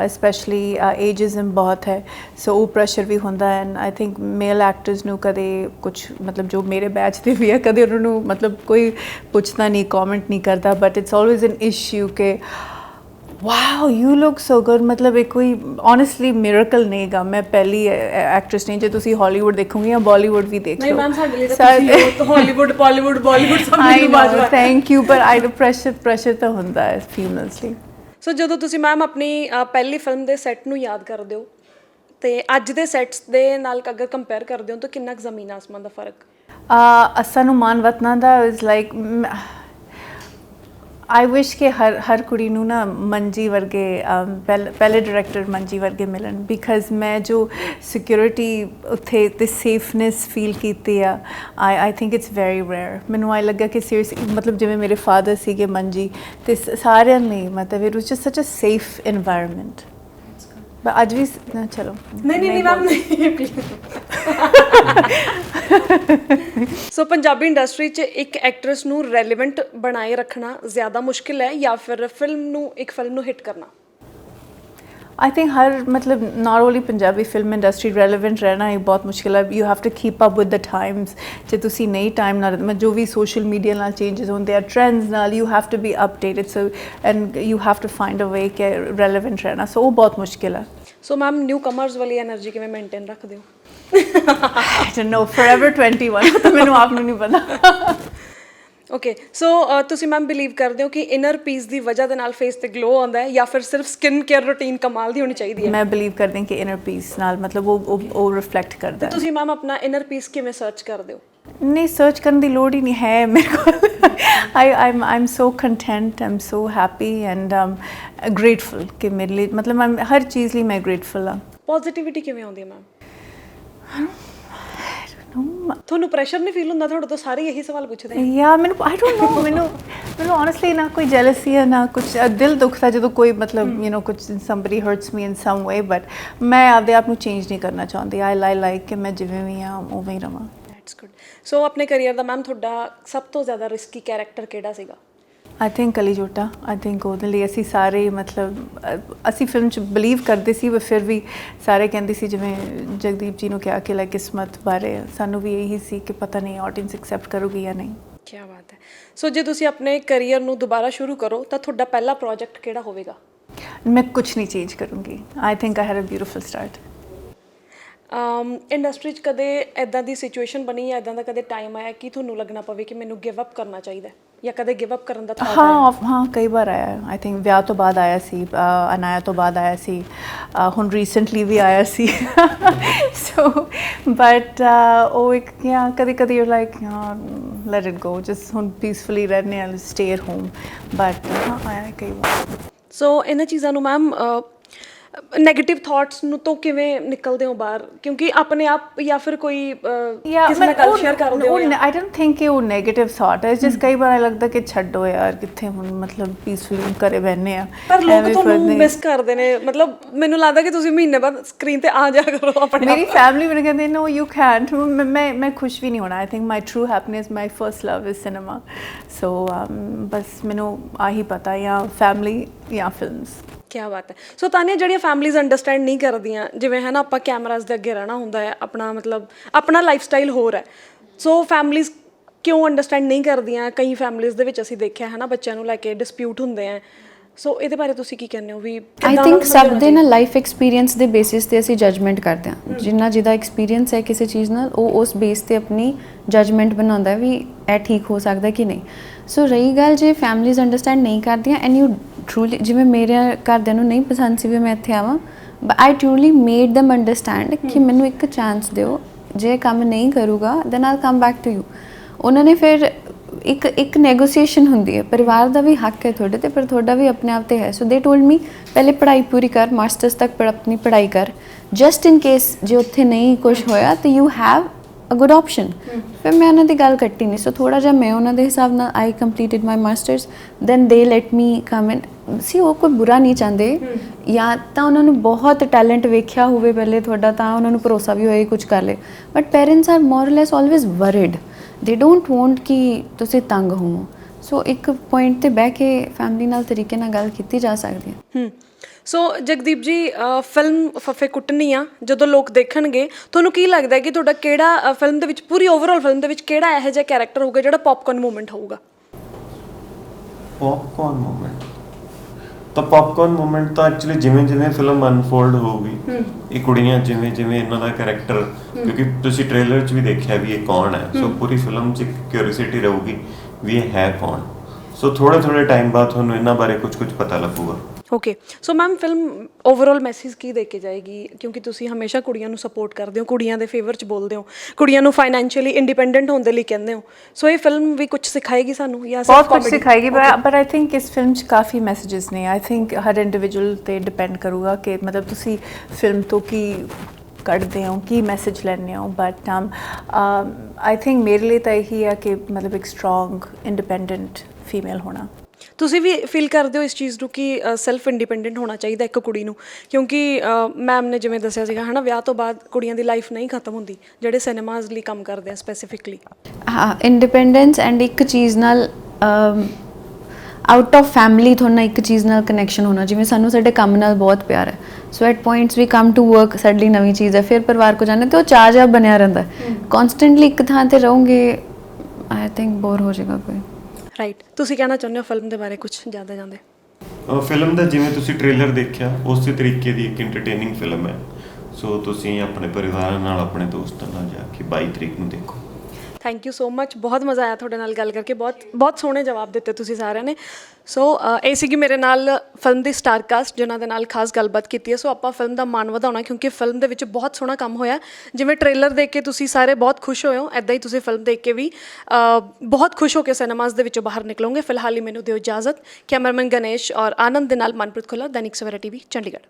S4: ਸਪੈਸ਼ਲੀ ਏਜਿਜ਼ਮ ਬਹੁਤ ਹੈ ਸੋ ਉਹ ਪ੍ਰੈਸ਼ਰ ਵੀ ਹੁੰਦਾ ਹੈ and I think male actors ਨੂੰ ਕਦੇ ਕੁਝ ਮਤਲਬ ਜੋ ਮੇਰੇ ਬੈਚ ਦੇ ਵੀ ਹੈ ਕਦੇ ਉਹਨਾਂ ਨੂੰ ਮਤਲਬ ਕੋਈ ਪੁੱਛਦਾ ਨਹੀਂ ਕਮੈਂਟ ਨਹੀਂ ਕਰਦਾ but it's always an issue ਕਿ wow you look so good ਮਤਲਬ ਇਹ ਕੋਈ ਓਨੈਸਟਲੀ ਮਿਰੇਕਲ ਨਹੀਂਗਾ ਮੈਂ ਪਹਿਲੀ ਐਕਟਰੈਸ ਨਹੀਂ ਜੇ ਤੁਸੀਂ ਹਾਲੀਵੁੱਡ ਦੇਖੋਗੇ ਜਾਂ ਬਾਲੀਵੁੱਡ ਵੀ ਦੇਖ
S2: ਨਹੀਂ
S4: ਲਓ
S2: ਮੈਮ ਸਾਡੇ ਲਈ ਤਾਂ ਤੁਸੀਂ ਹਾਲੀਵੁੱਡ ਬਾਲੀਵੁੱਡ ਬਾਲੀਵੁੱਡ ਸਭ ਨੂੰ
S4: know,
S2: Bajwa
S4: thank you, but I the pressure pressure ਤਾਂ ਹੁੰਦਾ ਹੈ ਫੀਮੇਲਸ ਲਈ
S2: ਸੋ ਜਦੋਂ ਤੁਸੀਂ ਮੈਮ ਆਪਣੀ ਅ, ਪਹਿਲੀ ਫਿਲਮ ਦੇ ਸੈੱਟ ਨੂੰ ਯਾਦ ਕਰਦੇ ਹੋ ਤੇ ਅੱਜ ਦੇ ਸੈੱਟਸ ਦੇ ਨਾਲ ਅਗਰ ਕੰਪੇਅਰ ਕਰਦੇ ਹੋ ਤਾਂ ਕਿੰਨਾ ਕੁ ਜ਼ਮੀਨ ਆਸਮਾਨ ਦਾ ਫ਼ਰਕ?
S4: uh, ਅਸਾਂ ਨੂੰ ਮਾਨ ਵਤਨਾਂ ਦਾ ਇਜ਼ ਲਾਈਕ ਆਈ ਵਿਸ਼ ਕਿ ਹਰ ਹਰ ਕੁੜੀ ਨੂੰ ਨਾ ਮੰਜੀ ਵਰਗੇ ਪਹਿਲੇ ਡਾਇਰੈਕਟਰ ਮੰਜੀ ਵਰਗੇ ਮਿਲਣ ਬਿਕਾਜ਼ ਮੈਂ ਜੋ ਸਿਕਿਉਰਿਟੀ ਉੱਥੇ ਤੇ ਸੇਫਨੈਸ ਫੀਲ ਕੀਤੀ ਆ I I think it's very rare ਮੈਨੂੰ ਆਈ ਲੱਗਾ ਕਿ ਸੀਰੀਅਸਲੀ ਮਤਲਬ ਜਿਵੇਂ ਮੇਰੇ ਫਾਦਰ ਸੀਗੇ ਮੰਜੀ ਤੇ ਸਾਰਿਆਂ ਲਈ ਮਤਲਬ ਇਟ ਵਾਸ ਜਸਟ ਸੱਚ ਅ ਸੇਫ এনवायरमेंट ਬਟ ਅੱਜ ਵੀ ਸ- ਨਾ, ਚਲੋ
S2: ਨਹੀਂ ਨਹੀਂ ਨਹੀਂ ਮੈਮ ਨਹੀਂ ਸੋ ਪੰਜਾਬੀ ਇੰਡਸਟਰੀ 'ਚ ਇੱਕ ਐਕਟਰੈਸ ਨੂੰ ਰੈਲੇਵੈਂਟ ਬਣਾਏ ਰੱਖਣਾ ਜ਼ਿਆਦਾ ਮੁਸ਼ਕਿਲ ਹੈ ਜਾਂ ਫਿਰ ਫਿਲਮ ਨੂੰ ਇੱਕ ਫਿਲਮ ਨੂੰ ਹਿੱਟ ਕਰਨਾ
S4: ਆਈ ਥਿੰਕ ਹਰ ਮਤਲਬ not only Punjabi film industry relevant ਰਹਿਣਾ ਇਹ ਬਹੁਤ ਮੁਸ਼ਕਿਲ ਹੈ you have to keep up with the times ਜੇ ਤੁਸੀਂ ਨਹੀਂ ਟਾਈਮ ਨਾਲ ਮਤਲਬ ਜੋ ਵੀ ਸੋਸ਼ਲ ਮੀਡੀਆ ਨਾਲ ਚੇਂਜਸ ਹੁੰਦੇ ਆ ਟ੍ਰੈਂਡਸ ਨਾਲ you have to be updated so and you have to find a way ਕਿ ਰੈਲੇਵੈਂਟ ਰਹਿਣਾ ਸੋ ਉਹ ਬਹੁਤ ਮੁਸ਼ਕਿਲ ਹੈ
S2: ਸੋ ਮੈਮ ਨਿਊ ਕਮਰਸ ਵਾਲੀ એનર્ਜੀ ਕਿਵੇਂ ਮੇਨਟੇਨ ਰੱਖਦੇ ਹੋ
S4: ਆਈ ਡੋਨਟ ਨੋ ਫੋਰਐਵਰ 21 ਮੈਨੂੰ ਆਪ ਨੂੰ ਨਹੀਂ ਪਤਾ
S2: ਓਕੇ ਸੋ ਤੁਸੀਂ ਮੈਮ ਬਿਲੀਵ ਕਰਦੇ ਹੋ ਕਿ ਇਨਰ ਪੀਸ ਦੀ ਵਜ੍ਹਾ ਦੇ ਨਾਲ ਫੇਸ ਤੇ ਗਲੋ ਆਉਂਦਾ ਹੈ ਜਾਂ ਫਿਰ ਸਿਰਫ ਸਕਿਨ ਕੇਅਰ ਰੂਟੀਨ ਕਮਾਲ ਦੀ ਹੋਣੀ ਚਾਹੀਦੀ ਹੈ?
S4: ਮੈਂ ਬਲੀਵ ਕਰਦੀ ਹਾਂ ਕਿ ਇਨਰ ਪੀਸ ਨਾਲ ਮਤਲਬ ਉਹ ਉਹ- ਰਿਫਲੈਕਟ ਕਰਦਾ ਹੈ।
S2: ਤੁਸੀਂ ਮੈਮ ਆਪਣਾ ਇਨਰ ਪੀਸ ਕਿਵੇਂ ਸਰਚ ਕਰਦੇ ਹੋ?
S4: ਨਹੀਂ ਸਰਚ ਕਰਨ ਦੀ ਲੋੜ ਹੀ ਨਹੀਂ ਹੈ ਮੇਰੇ ਕੋਲ। I am I'm so content I'm so happy and I'm grateful ਕਿ ਮੇਰੇ ਲਈ ਮਤਲਬ I'm- ਹਰ ਚੀਜ਼ ਲਈ ਮੈਂ ਗ੍ਰੇਟਫੁਲ ਹਾਂ।
S2: ਪੋਜ਼ਿਟਿਵਿਟੀ ਕਿਵੇਂ ਆਉਂਦੀ ਹੈ ਮੈਮ ਤੁਹਾਨੂੰ ਪ੍ਰੈਸ਼ਰ ਨਹੀਂ ਫੀਲ ਹੁੰਦਾ? ਤੁਹਾਡੇ ਤੋਂ ਸਾਰੇ ਇਹੀ ਸਵਾਲ ਪੁੱਛਦੇ ਆ।
S4: ਯਾ ਮੈਨੂੰ ਆਈ ਡੋਨਟ ਨੋ ਮੈਨੂੰ ਮੈਨੂੰ honestly ਨਾ ਕੋਈ jealousy ਹੈ ਨਾ ਕੁਝ ਦਿਲ ਦੁਖਦਾ ਜਦੋਂ ਕੋਈ ਮਤਲਬ ਯੂ نو ਕੁਝ somebody hurts me in some way but ਮੈਂ ਆਪਦੇ ਆਪ ਨੂੰ ਚੇਂਜ ਨਹੀਂ ਕਰਨਾ ਚਾਹੁੰਦੀ। ਆਈ ਲਾਈ ਲਾਈਕ ਕਿ ਮੈਂ ਜਿਵੇਂ ਵੀ ਹਾਂ ਉਵੇਂ ਹੀ ਰਵਾਂ।
S2: ਦੈਟਸ ਗੁੱਡ ਸੋ ਆਪਣੇ ਕੈਰੀਅਰ ਦਾ ਮੈਮ ਤੁਹਾਡਾ ਸਭ ਤੋਂ ਜ਼ਿਆਦਾ ਰਿਸਕੀ ਕੈਰੈਕਟਰ ਕਿਹੜਾ ਸੀਗਾ?
S4: ਆਈ ਥਿੰਕ ਕਲੀ ਜੋਟਾ ਆਈ ਥਿੰਕ ਉਹਦੇ ਲਈ ਅਸੀਂ ਸਾਰੇ ਮਤਲਬ ਅ, ਅਸੀਂ ਫਿਲਮ ਚ ਬਲੀਵ ਕਰਦੇ ਸੀ ਪਰ ਫਿਰ ਵੀ ਸਾਰੇ ਕਹਿੰਦੇ ਸੀ ਜਿਵੇਂ ਜਗਦੀਪ ਜੀ ਨੂੰ ਕਿਹਾ ਕਿ ਲੈ ਕਿਸਮਤ ਬਾਰੇ ਸਾਨੂੰ ਵੀ ਇਹੀ ਸੀ ਕਿ ਪਤਾ ਨਹੀਂ ਆਡੀਅנס ਐਕਸੈਪਟ ਕਰੂਗੀ ਜਾਂ ਨਹੀਂ।
S2: ਕੀ ਬਾਤ ਹੈ। ਸੋ ਜੇ ਤੁਸੀਂ ਆਪਣੇ ਕੈਰੀਅਰ ਨੂੰ ਦੁਬਾਰਾ ਸ਼ੁਰੂ ਕਰੋ ਤਾਂ ਤੁਹਾਡਾ ਪਹਿਲਾ ਪ੍ਰੋਜੈਕਟ ਕਿਹੜਾ ਹੋਵੇਗਾ?
S4: ਮੈਂ ਕੁਝ ਨਹੀਂ ਚੇਂਜ ਕਰੂੰਗੀ। I think I had a beautiful start
S2: industry 'ਚ ਕਦੇ ਐਦਾਂ ਦੀ ਸਿਚੁਏਸ਼ਨ ਬਣੀ ਜਾਂ ਐਦਾਂ ਦਾ ਕਦੇ ਟਾਈਮ ਆਇਆ ਕਿ ਤੁਹਾਨੂੰ ਲੱਗਣਾ ਪਵੇ ਕਿ ਮੈਨੂੰ ਗਿਵ ਅਪ ਕਰਨਾ ਚਾਹੀਦਾ ਹੈ ਜਾਂ ਕਦੇ ਗਿਵ ਅਪ ਕਰਨ ਦਾ ਥਾਟ
S4: ਹਾਂ ਹਾਂ ਕਈ ਵਾਰ ਆਇਆ ਆਈ ਥਿੰਕ ਵਿਆਹ ਤੋਂ ਬਾਅਦ ਆਇਆ ਸੀ ਅਨਾਇਆ ਤੋਂ ਬਾਅਦ ਆਇਆ ਸੀ ਹੁਣ ਰੀਸੈਂਟਲੀ ਵੀ ਆਇਆ ਸੀ। ਸੋ ਬਟ ਉਹ ਇੱਕ ਜਾਂ ਕਦੀ ਕਦੀ ਯੂ ਲਾਈਕ ਹਾਂ ਲੈਟ ਇਟ ਗੋ ਜਸਟ ਹੁਣ ਪੀਸਫੁਲੀ ਰਹਿਣੇ ਆ ਸਟੇ ਐਟ ਹੋਮ ਬਟ ਹਾਂ ਆਇਆ ਕਈ ਵਾਰ।
S2: ਸੋ ਇਹਨਾਂ ਚੀਜ਼ਾਂ ਨੂੰ ਮੈਮ 네ਗੇਟਿਵ ਥਾਟਸ ਨੂੰ ਤੋਂ ਕਿਵੇਂ ਨਿਕਲਦੇ ਹੋ ਬਾਹਰ? ਕਿਉਂਕਿ ਆਪਣੇ ਆਪ ਜਾਂ ਫਿਰ ਕੋਈ ਕਿਸੇ ਨਾਲ ਗੱਲ ਸ਼ੇਅਰ ਕਰਦੇ ਹੋ ਜਾਂ-
S4: ਆਈ ਡੋਨਟ ਥਿੰਕ ਕਿ ਉਹ 네ਗੇਟਿਵ ਥਾਟ ਹੈ ਜਸਟ ਕਈ ਵਾਰ ਲੱਗਦਾ ਕਿ ਛੱਡੋ ਯਾਰ ਕਿੱਥੇ ਹੁਣ ਮਤਲਬ ਪੀਸਫੁਲੀ ਘਰੇ ਬਹਿਨੇ ਆ।
S2: ਪਰ ਲੋਕ ਤੁਹਾਨੂੰ ਮਿਸ ਕਰਦੇ ਨੇ। ਮਤਲਬ ਮੈਨੂੰ ਲੱਗਦਾ ਕਿ ਤੁਸੀਂ ਮਹੀਨੇ ਬਾਅਦ ਸਕਰੀਨ ਤੇ ਆ ਜਾ ਕਰੋ ਆਪਣੇ
S4: ਮੇਰੀ ਫੈਮਿਲੀ ਮੈਨੂੰ ਕਹਿੰਦੇ ਨੋ ਯੂ ਕੈਨਟ ਮੈਂ ਮੈਂ ਖੁਸ਼ ਵੀ ਨਹੀਂ ਹੋਣਾ। I think my true happiness my first love is cinema so ਬਸ ਮੈਨੂੰ ਆਹੀ ਪਤਾ ਜਾਂ ਫੈਮਿਲੀ ਜਾਂ ਫਿਲਮਸ
S2: ਕੀ ਬਾਤ ਹੈ। ਸੋ ਤਾਨੀਆਂ ਜਿਹੜੀਆਂ ਫੈਮਲੀਜ਼ ਅੰਡਰਸਟੈਂਡ ਨਹੀਂ ਕਰਦੀਆਂ ਜਿਵੇਂ ਹੈ ਨਾ ਆਪਾਂ ਕੈਮਰਾਸ ਦੇ ਅੱਗੇ ਰਹਿਣਾ ਹੁੰਦਾ ਹੈ ਆਪਣਾ ਮਤਲਬ ਆਪਣਾ ਲਾਈਫ ਸਟਾਈਲ ਹੋਰ ਹੈ। ਸੋ ਫੈਮਲੀਜ਼ ਕਿਉਂ ਅੰਡਰਸਟੈਂਡ ਨਹੀਂ ਕਰਦੀਆਂ? ਕਈ ਫੈਮਲੀਜ਼ ਦੇ ਵਿੱਚ ਅਸੀਂ ਦੇਖਿਆ ਹੈ ਨਾ ਬੱਚਿਆਂ ਨੂੰ ਲੈ ਕੇ ਡਿਸਪਿਊਟ ਹੁੰਦੇ ਆ। ਸੋ ਇਹਦੇ ਬਾਰੇ ਤੁਸੀਂ ਕੀ ਕਹਿੰਦੇ ਹੋ? ਵੀ
S1: ਆਈ ਥਿੰਕ ਸਭ ਦੇ ਨਾ ਲਾਈਫ ਐਕਸਪੀਰੀਅੰਸ ਦੇ ਬੇਸਿਸ ਤੇ ਅਸੀਂ ਜਜਮੈਂਟ ਕਰਦੇ ਹਾਂ। ਜਿੰਨਾ ਜਿਹਦਾ ਐਕਸਪੀਰੀਅੰਸ ਹੈ ਕਿਸੇ ਚੀਜ਼ ਨਾਲ ਉਹ ਉਸ ਬੇਸ ਤੇ ਆਪਣੀ ਜਜਮੈਂਟ ਬਣਾਉਂਦਾ ਵੀ ਇਹ ਠੀਕ ਹੋ ਸਕਦਾ ਕਿ ਨਹੀਂ। ਸੋ ਰਹੀ ਗੱਲ ਜੇ ਫੈਮਲੀਜ਼ ਅੰਡਰਸਟੈਂਡ ਨਹੀਂ ਕਰਦੀਆਂ ਐਂਡ ਯੂ ਟਰੂਲੀ ਜਿਵੇਂ ਮੇਰੇ ਘਰਦਿਆਂ ਨੂੰ ਨਹੀਂ ਪਸੰਦ ਸੀ ਵੀ ਮੈਂ ਇੱਥੇ ਆਵਾਂ but I truly made them understand ਕਿ ਮੈਨੂੰ ਇੱਕ ਚਾਂਸ ਦਿਓ ਜੇ ਕੰਮ ਨਹੀਂ ਕਰੂਗਾ then all come back to you ਉਹਨਾਂ ਨੇ ਫਿਰ ਇੱਕ ਇੱਕ ਨੈਗੋਸੀਏਸ਼ਨ ਹੁੰਦੀ ਹੈ ਪਰਿਵਾਰ ਦਾ ਵੀ ਹੱਕ ਹੈ ਤੁਹਾਡੇ ਤੇ ਪਰ ਤੁਹਾਡਾ ਵੀ ਆਪਣੇ ਆਪ ਤੇ ਹੈ ਸੋ ਦੇ ਟੋਲਡ ਮੀ ਪਹਿਲੇ ਪੜ੍ਹਾਈ ਪੂਰੀ ਕਰ ਮਾਸਟਰਸ ਤੱਕ ਪੜ੍ਹ ਆਪਣੀ ਪੜ੍ਹਾਈ ਕਰ ਜਸਟ ਇਨ ਕੇਸ ਜੇ ਉੱਥੇ ਨਹੀਂ ਕੁਝ ਹੋਇਆ ਤਾਂ you have a good option ਫਿਰ ਮੈਂ ਉਹਨਾਂ ਦੀ ਗੱਲ ਕੱਟੀ ਨਹੀਂ। ਸੋ ਥੋੜਾ ਜਿਹਾ ਮੈਂ ਉਹਨਾਂ ਦੇ ਹਿਸਾਬ ਨਾਲ I completed my masters then they let me come in ਸੀ ਉਹ ਕੋਈ ਬੁਰਾ ਨਹੀਂ ਚਾਹੁੰਦੇ। ਜਾਂ ਤਾਂ ਉਹਨਾਂ ਨੂੰ ਬਹੁਤ ਟੈਲੈਂਟ ਵੇਖਿਆ ਹੋਵੇ ਪਹਿਲੇ ਤੁਹਾਡਾ ਤਾਂ ਉਹਨਾਂ ਨੂੰ ਭਰੋਸਾ ਵੀ ਹੋਏ ਕੁਝ ਕਰ ਲੇ। But parents are more less always worried they don't want ਕਿ ਤੁਸੀਂ ਤੰਗ ਹੋਵੋ। ਸੋ ਇੱਕ ਪੁਆਇੰਟ ਤੇ ਬਹਿ ਕੇ ਫੈਮਿਲੀ ਨਾਲ ਤਰੀਕੇ ਨਾਲ ਗੱਲ ਕੀਤੀ ਜਾ ਸਕਦੀ ਹੈ।
S2: ਹੂੰ। ਸੋ ਜਗਦੀਪ ਜੀ ਫਿਲਮ ਫਫੇ ਕੁੱਟਣੀ ਆ ਜਦੋਂ ਲੋਕ ਦੇਖਣਗੇ ਤੁਹਾਨੂੰ ਕੀ ਲੱਗਦਾ ਹੈ ਕਿ ਤੁਹਾਡਾ ਕਿਹੜਾ ਫਿਲਮ ਦੇ ਵਿੱਚ ਪੂਰੀ ਓਵਰਆਲ ਫਿਲਮ ਦੇ ਵਿੱਚ ਕਿਹੜਾ ਇਹੋ ਜਿਹਾ ਕੈਰੈਕਟਰ ਹੋਊਗਾ ਜਿਹੜਾ ਪੌਪਕਾਰਨ ਮੂਮੈਂਟ ਹੋਊਗਾ?
S3: ਪੌਪਕਾਰਨ ਮੂਮੈਂਟ ਤਾਂ ਪੌਪਕਾਰਨ ਮੂਮੈਂਟ ਤਾਂ ਐਕਚੁਅਲੀ ਜਿਵੇਂ ਜਿਵੇਂ ਫਿਲਮ ਅਨਫੋਲਡ ਹੋਊਗੀ ਇਹ ਕੁੜੀਆਂ ਜਿਵੇਂ ਜਿਵੇਂ ਇਹਨਾਂ ਦਾ ਕੈਰੈਕਟਰ ਕਿਉਂਕਿ ਤੁਸੀਂ ਟ੍ਰੇਲਰ 'ਚ ਵੀ ਦੇਖਿਆ ਵੀ ਇਹ ਕੌਣ ਹੈ। ਸੋ ਪੂਰੀ ਫਿਲਮ 'ਚ ਕਿਉਰਿਓਸਿਟੀ ਰਹੂਗੀ ਵੀ ਇਹ ਹੈ ਕੌਣ। ਸੋ ਥੋੜੇ ਥੋੜੇ ਟਾਈਮ ਬਾਅਦ ਤੁਹਾਨੂੰ ਇਹਨਾਂ ਬਾਰੇ ਕੁਝ ਕੁਝ ਪਤਾ ਲੱਗੂਗਾ।
S2: Okay so ma'am film overall message ਕੀ ਦੇ ਕੇ ਜਾਏਗੀ? ਕਿਉਂਕਿ ਤੁਸੀਂ ਹਮੇਸ਼ਾ ਕੁੜੀਆਂ ਨੂੰ ਸਪੋਰਟ ਕਰਦੇ ਹੋ ਕੁੜੀਆਂ ਦੇ ਫੇਵਰ 'ਚ ਬੋਲਦੇ ਹੋ ਕੁੜੀਆਂ ਨੂੰ ਫਾਈਨੈਂਸ਼ੀਅਲੀ ਇੰਡੀਪੈਂਡੈਂਟ ਹੋਣ ਦੇ ਲਈ ਕਹਿੰਦੇ ਹੋ। ਸੋ ਇਹ ਫਿਲਮ ਵੀ ਕੁਝ ਸਿਖਾਏਗੀ ਸਾਨੂੰ ਜਾਂ ਸਿਰਫ
S4: ਬਹੁਤ ਕੁਝ? ਸਿਖਾਏਗੀ. ਬਟ ਆਈ ਥਿੰਕ ਇਸ ਫਿਲਮ 'ਚ ਕਾਫੀ ਮੈਸੇजेस ਨੇ। ਆਈ ਥਿੰਕ ਹਰ ਇੰਡੀਵਿਜੂਅਲ ਤੇ ਡਿਪੈਂਡ ਕਰੂਗਾ ਕਿ ਮਤਲਬ ਤੁਸੀਂ ਫਿਲਮ ਤੋਂ ਕੀ ਕੱਢਦੇ ਹੋ ਕੀ ਮੈਸੇਜ ਲੈਣੇ ਹੋ। ਬਟ um ਆਈ ਥਿੰਕ ਮੇਰੇ ਲਈ ਤਾਂ ਇਹੀ ਹੈ ਕਿ ਮਤਲਬ ਇੱਕ ਸਟਰੋਂਗ ਇੰਡੀਪੈਂਡੈਂਟ ਫੀਮੇਲ ਹੋਣਾ।
S2: ਤੁਸੀਂ ਵੀ ਫੀਲ ਕਰਦੇ ਹੋ ਇਸ ਚੀਜ਼ ਨੂੰ ਕਿ ਸੈਲਫ ਇੰਡੀਪੈਂਡੈਂਟ ਹੋਣਾ ਚਾਹੀਦਾ ਇੱਕ ਕੁੜੀ ਨੂੰ? ਕਿਉਂਕਿ ਮੈਮ ਨੇ ਜਿਵੇਂ ਦੱਸਿਆ ਸੀਗਾ ਹਨਾ ਵਿਆਹ ਤੋਂ ਬਾਅਦ ਕੁੜੀਆਂ ਦੀ ਲਾਈਫ ਨਹੀਂ ਖਤਮ ਹੁੰਦੀ ਜਿਹੜੇ ਸਿਨੇਮਾਜ਼ ਲਈ ਕੰਮ ਕਰਦੇ ਆ ਸਪੈਸੀਫਿਕਲੀ
S1: ਹਾਂ ਇੰਡੀਪੈਂਡੈਂਸ ਐਂਡ ਇੱਕ ਚੀਜ਼ ਨਾਲ ਆਊਟ ਆਫ ਫੈਮਿਲੀ ਤੁਹਾਨੂੰ ਇੱਕ ਚੀਜ਼ ਨਾਲ ਕਨੈਕਸ਼ਨ ਹੋਣਾ ਜਿਵੇਂ ਸਾਨੂੰ ਸਾਡੇ ਕੰਮ ਨਾਲ ਬਹੁਤ ਪਿਆਰ ਹੈ। So at points we come to work ਸਾਡੇ ਲਈ ਨਵੀਂ ਚੀਜ਼ ਹੈ ਫਿਰ ਪਰਿਵਾਰ ਕੋ ਜਾਂਦੇ ਤੇ ਉਹ ਚਾਹ ਜਾ ਬਣਿਆ ਰਹਿੰਦਾ ਕਨਸਟੈਂਟਲੀ ਇੱਕ ਥਾਂ ਤੇ ਰਹੋਗੇ ਆਈ ਥਿੰਕ ਬੋਰ ਹੋ ਜਾਏਗਾ ਕੋਈ।
S2: ਰਾਈਟ ਤੁਸੀਂ ਕਹਿਣਾ ਚਾਹੁੰਦੇ ਹੋ ਫਿਲਮ ਦੇ ਬਾਰੇ ਕੁਝ ਜ਼ਿਆਦਾ ਜਾਂਦੇ
S3: ਫਿਲਮ ਦਾ ਜਿਵੇਂ ਤੁਸੀਂ ਟ੍ਰੇਲਰ ਦੇਖਿਆ, ਉਸੇ ਤਰੀਕੇ ਦੀ ਇੱਕ ਐਂਟਰਟੇਨਿੰਗ ਫਿਲਮ ਹੈ। ਸੋ ਤੁਸੀਂ ਆਪਣੇ ਪਰਿਵਾਰ ਨਾਲ, ਆਪਣੇ ਦੋਸਤਾਂ ਨਾਲ ਜਾ ਕੇ 22 ਤਰੀਕ ਨੂੰ ਦੇਖੋ।
S2: ਥੈਂਕ ਯੂ ਸੋ ਮੱਚ ਬਹੁਤ ਮਜ਼ਾ ਆਇਆ ਤੁਹਾਡੇ ਨਾਲ ਗੱਲ ਕਰਕੇ। ਬਹੁਤ ਬਹੁਤ ਸੋਹਣੇ ਜਵਾਬ ਦਿੱਤੇ ਤੁਸੀਂ ਸਾਰਿਆਂ ਨੇ। ਸੋ ਇਹ ਸੀਗੀ ਮੇਰੇ ਨਾਲ ਫਿਲਮ ਦੀ ਸਟਾਰ ਕਾਸਟ ਜਿਨ੍ਹਾਂ ਦੇ ਨਾਲ ਖਾਸ ਗੱਲਬਾਤ ਕੀਤੀ ਹੈ। ਸੋ ਆਪਾਂ ਫਿਲਮ ਦਾ ਮਾਣ ਵਧਾਉਣਾ, ਕਿਉਂਕਿ ਫਿਲਮ ਦੇ ਵਿੱਚ ਬਹੁਤ ਸੋਹਣਾ ਕੰਮ ਹੋਇਆ ਜਿਵੇਂ ਟ੍ਰੇਲਰ ਦੇਖ ਕੇ ਤੁਸੀਂ ਸਾਰੇ ਬਹੁਤ ਖੁਸ਼ ਹੋਏ ਹੋ ਐਦਾਂ ਹੀ ਤੁਸੀਂ ਫਿਲਮ ਦੇਖ ਕੇ ਵੀ ਬਹੁਤ ਖੁਸ਼ ਹੋ ਕੇ ਸਿਨੇਮਾਸ ਦੇ ਵਿੱਚੋਂ ਬਾਹਰ ਨਿਕਲੋਗੇ। ਫਿਲਹਾਲ ਹੀ ਮੈਨੂੰ ਦਿਓ ਇਜਾਜ਼ਤ। ਕੈਮਰਾਮੈਨ ਗਣੇਸ਼ ਔਰ ਆਨੰਦ ਦੇ ਨਾਲ ਮਨਪ੍ਰੀਤ ਖੁੱਲਾ ਦੈਨਿਕ ਸਵੇਰਾ ਟੀਵੀ ਚੰਡੀਗੜ੍ਹ।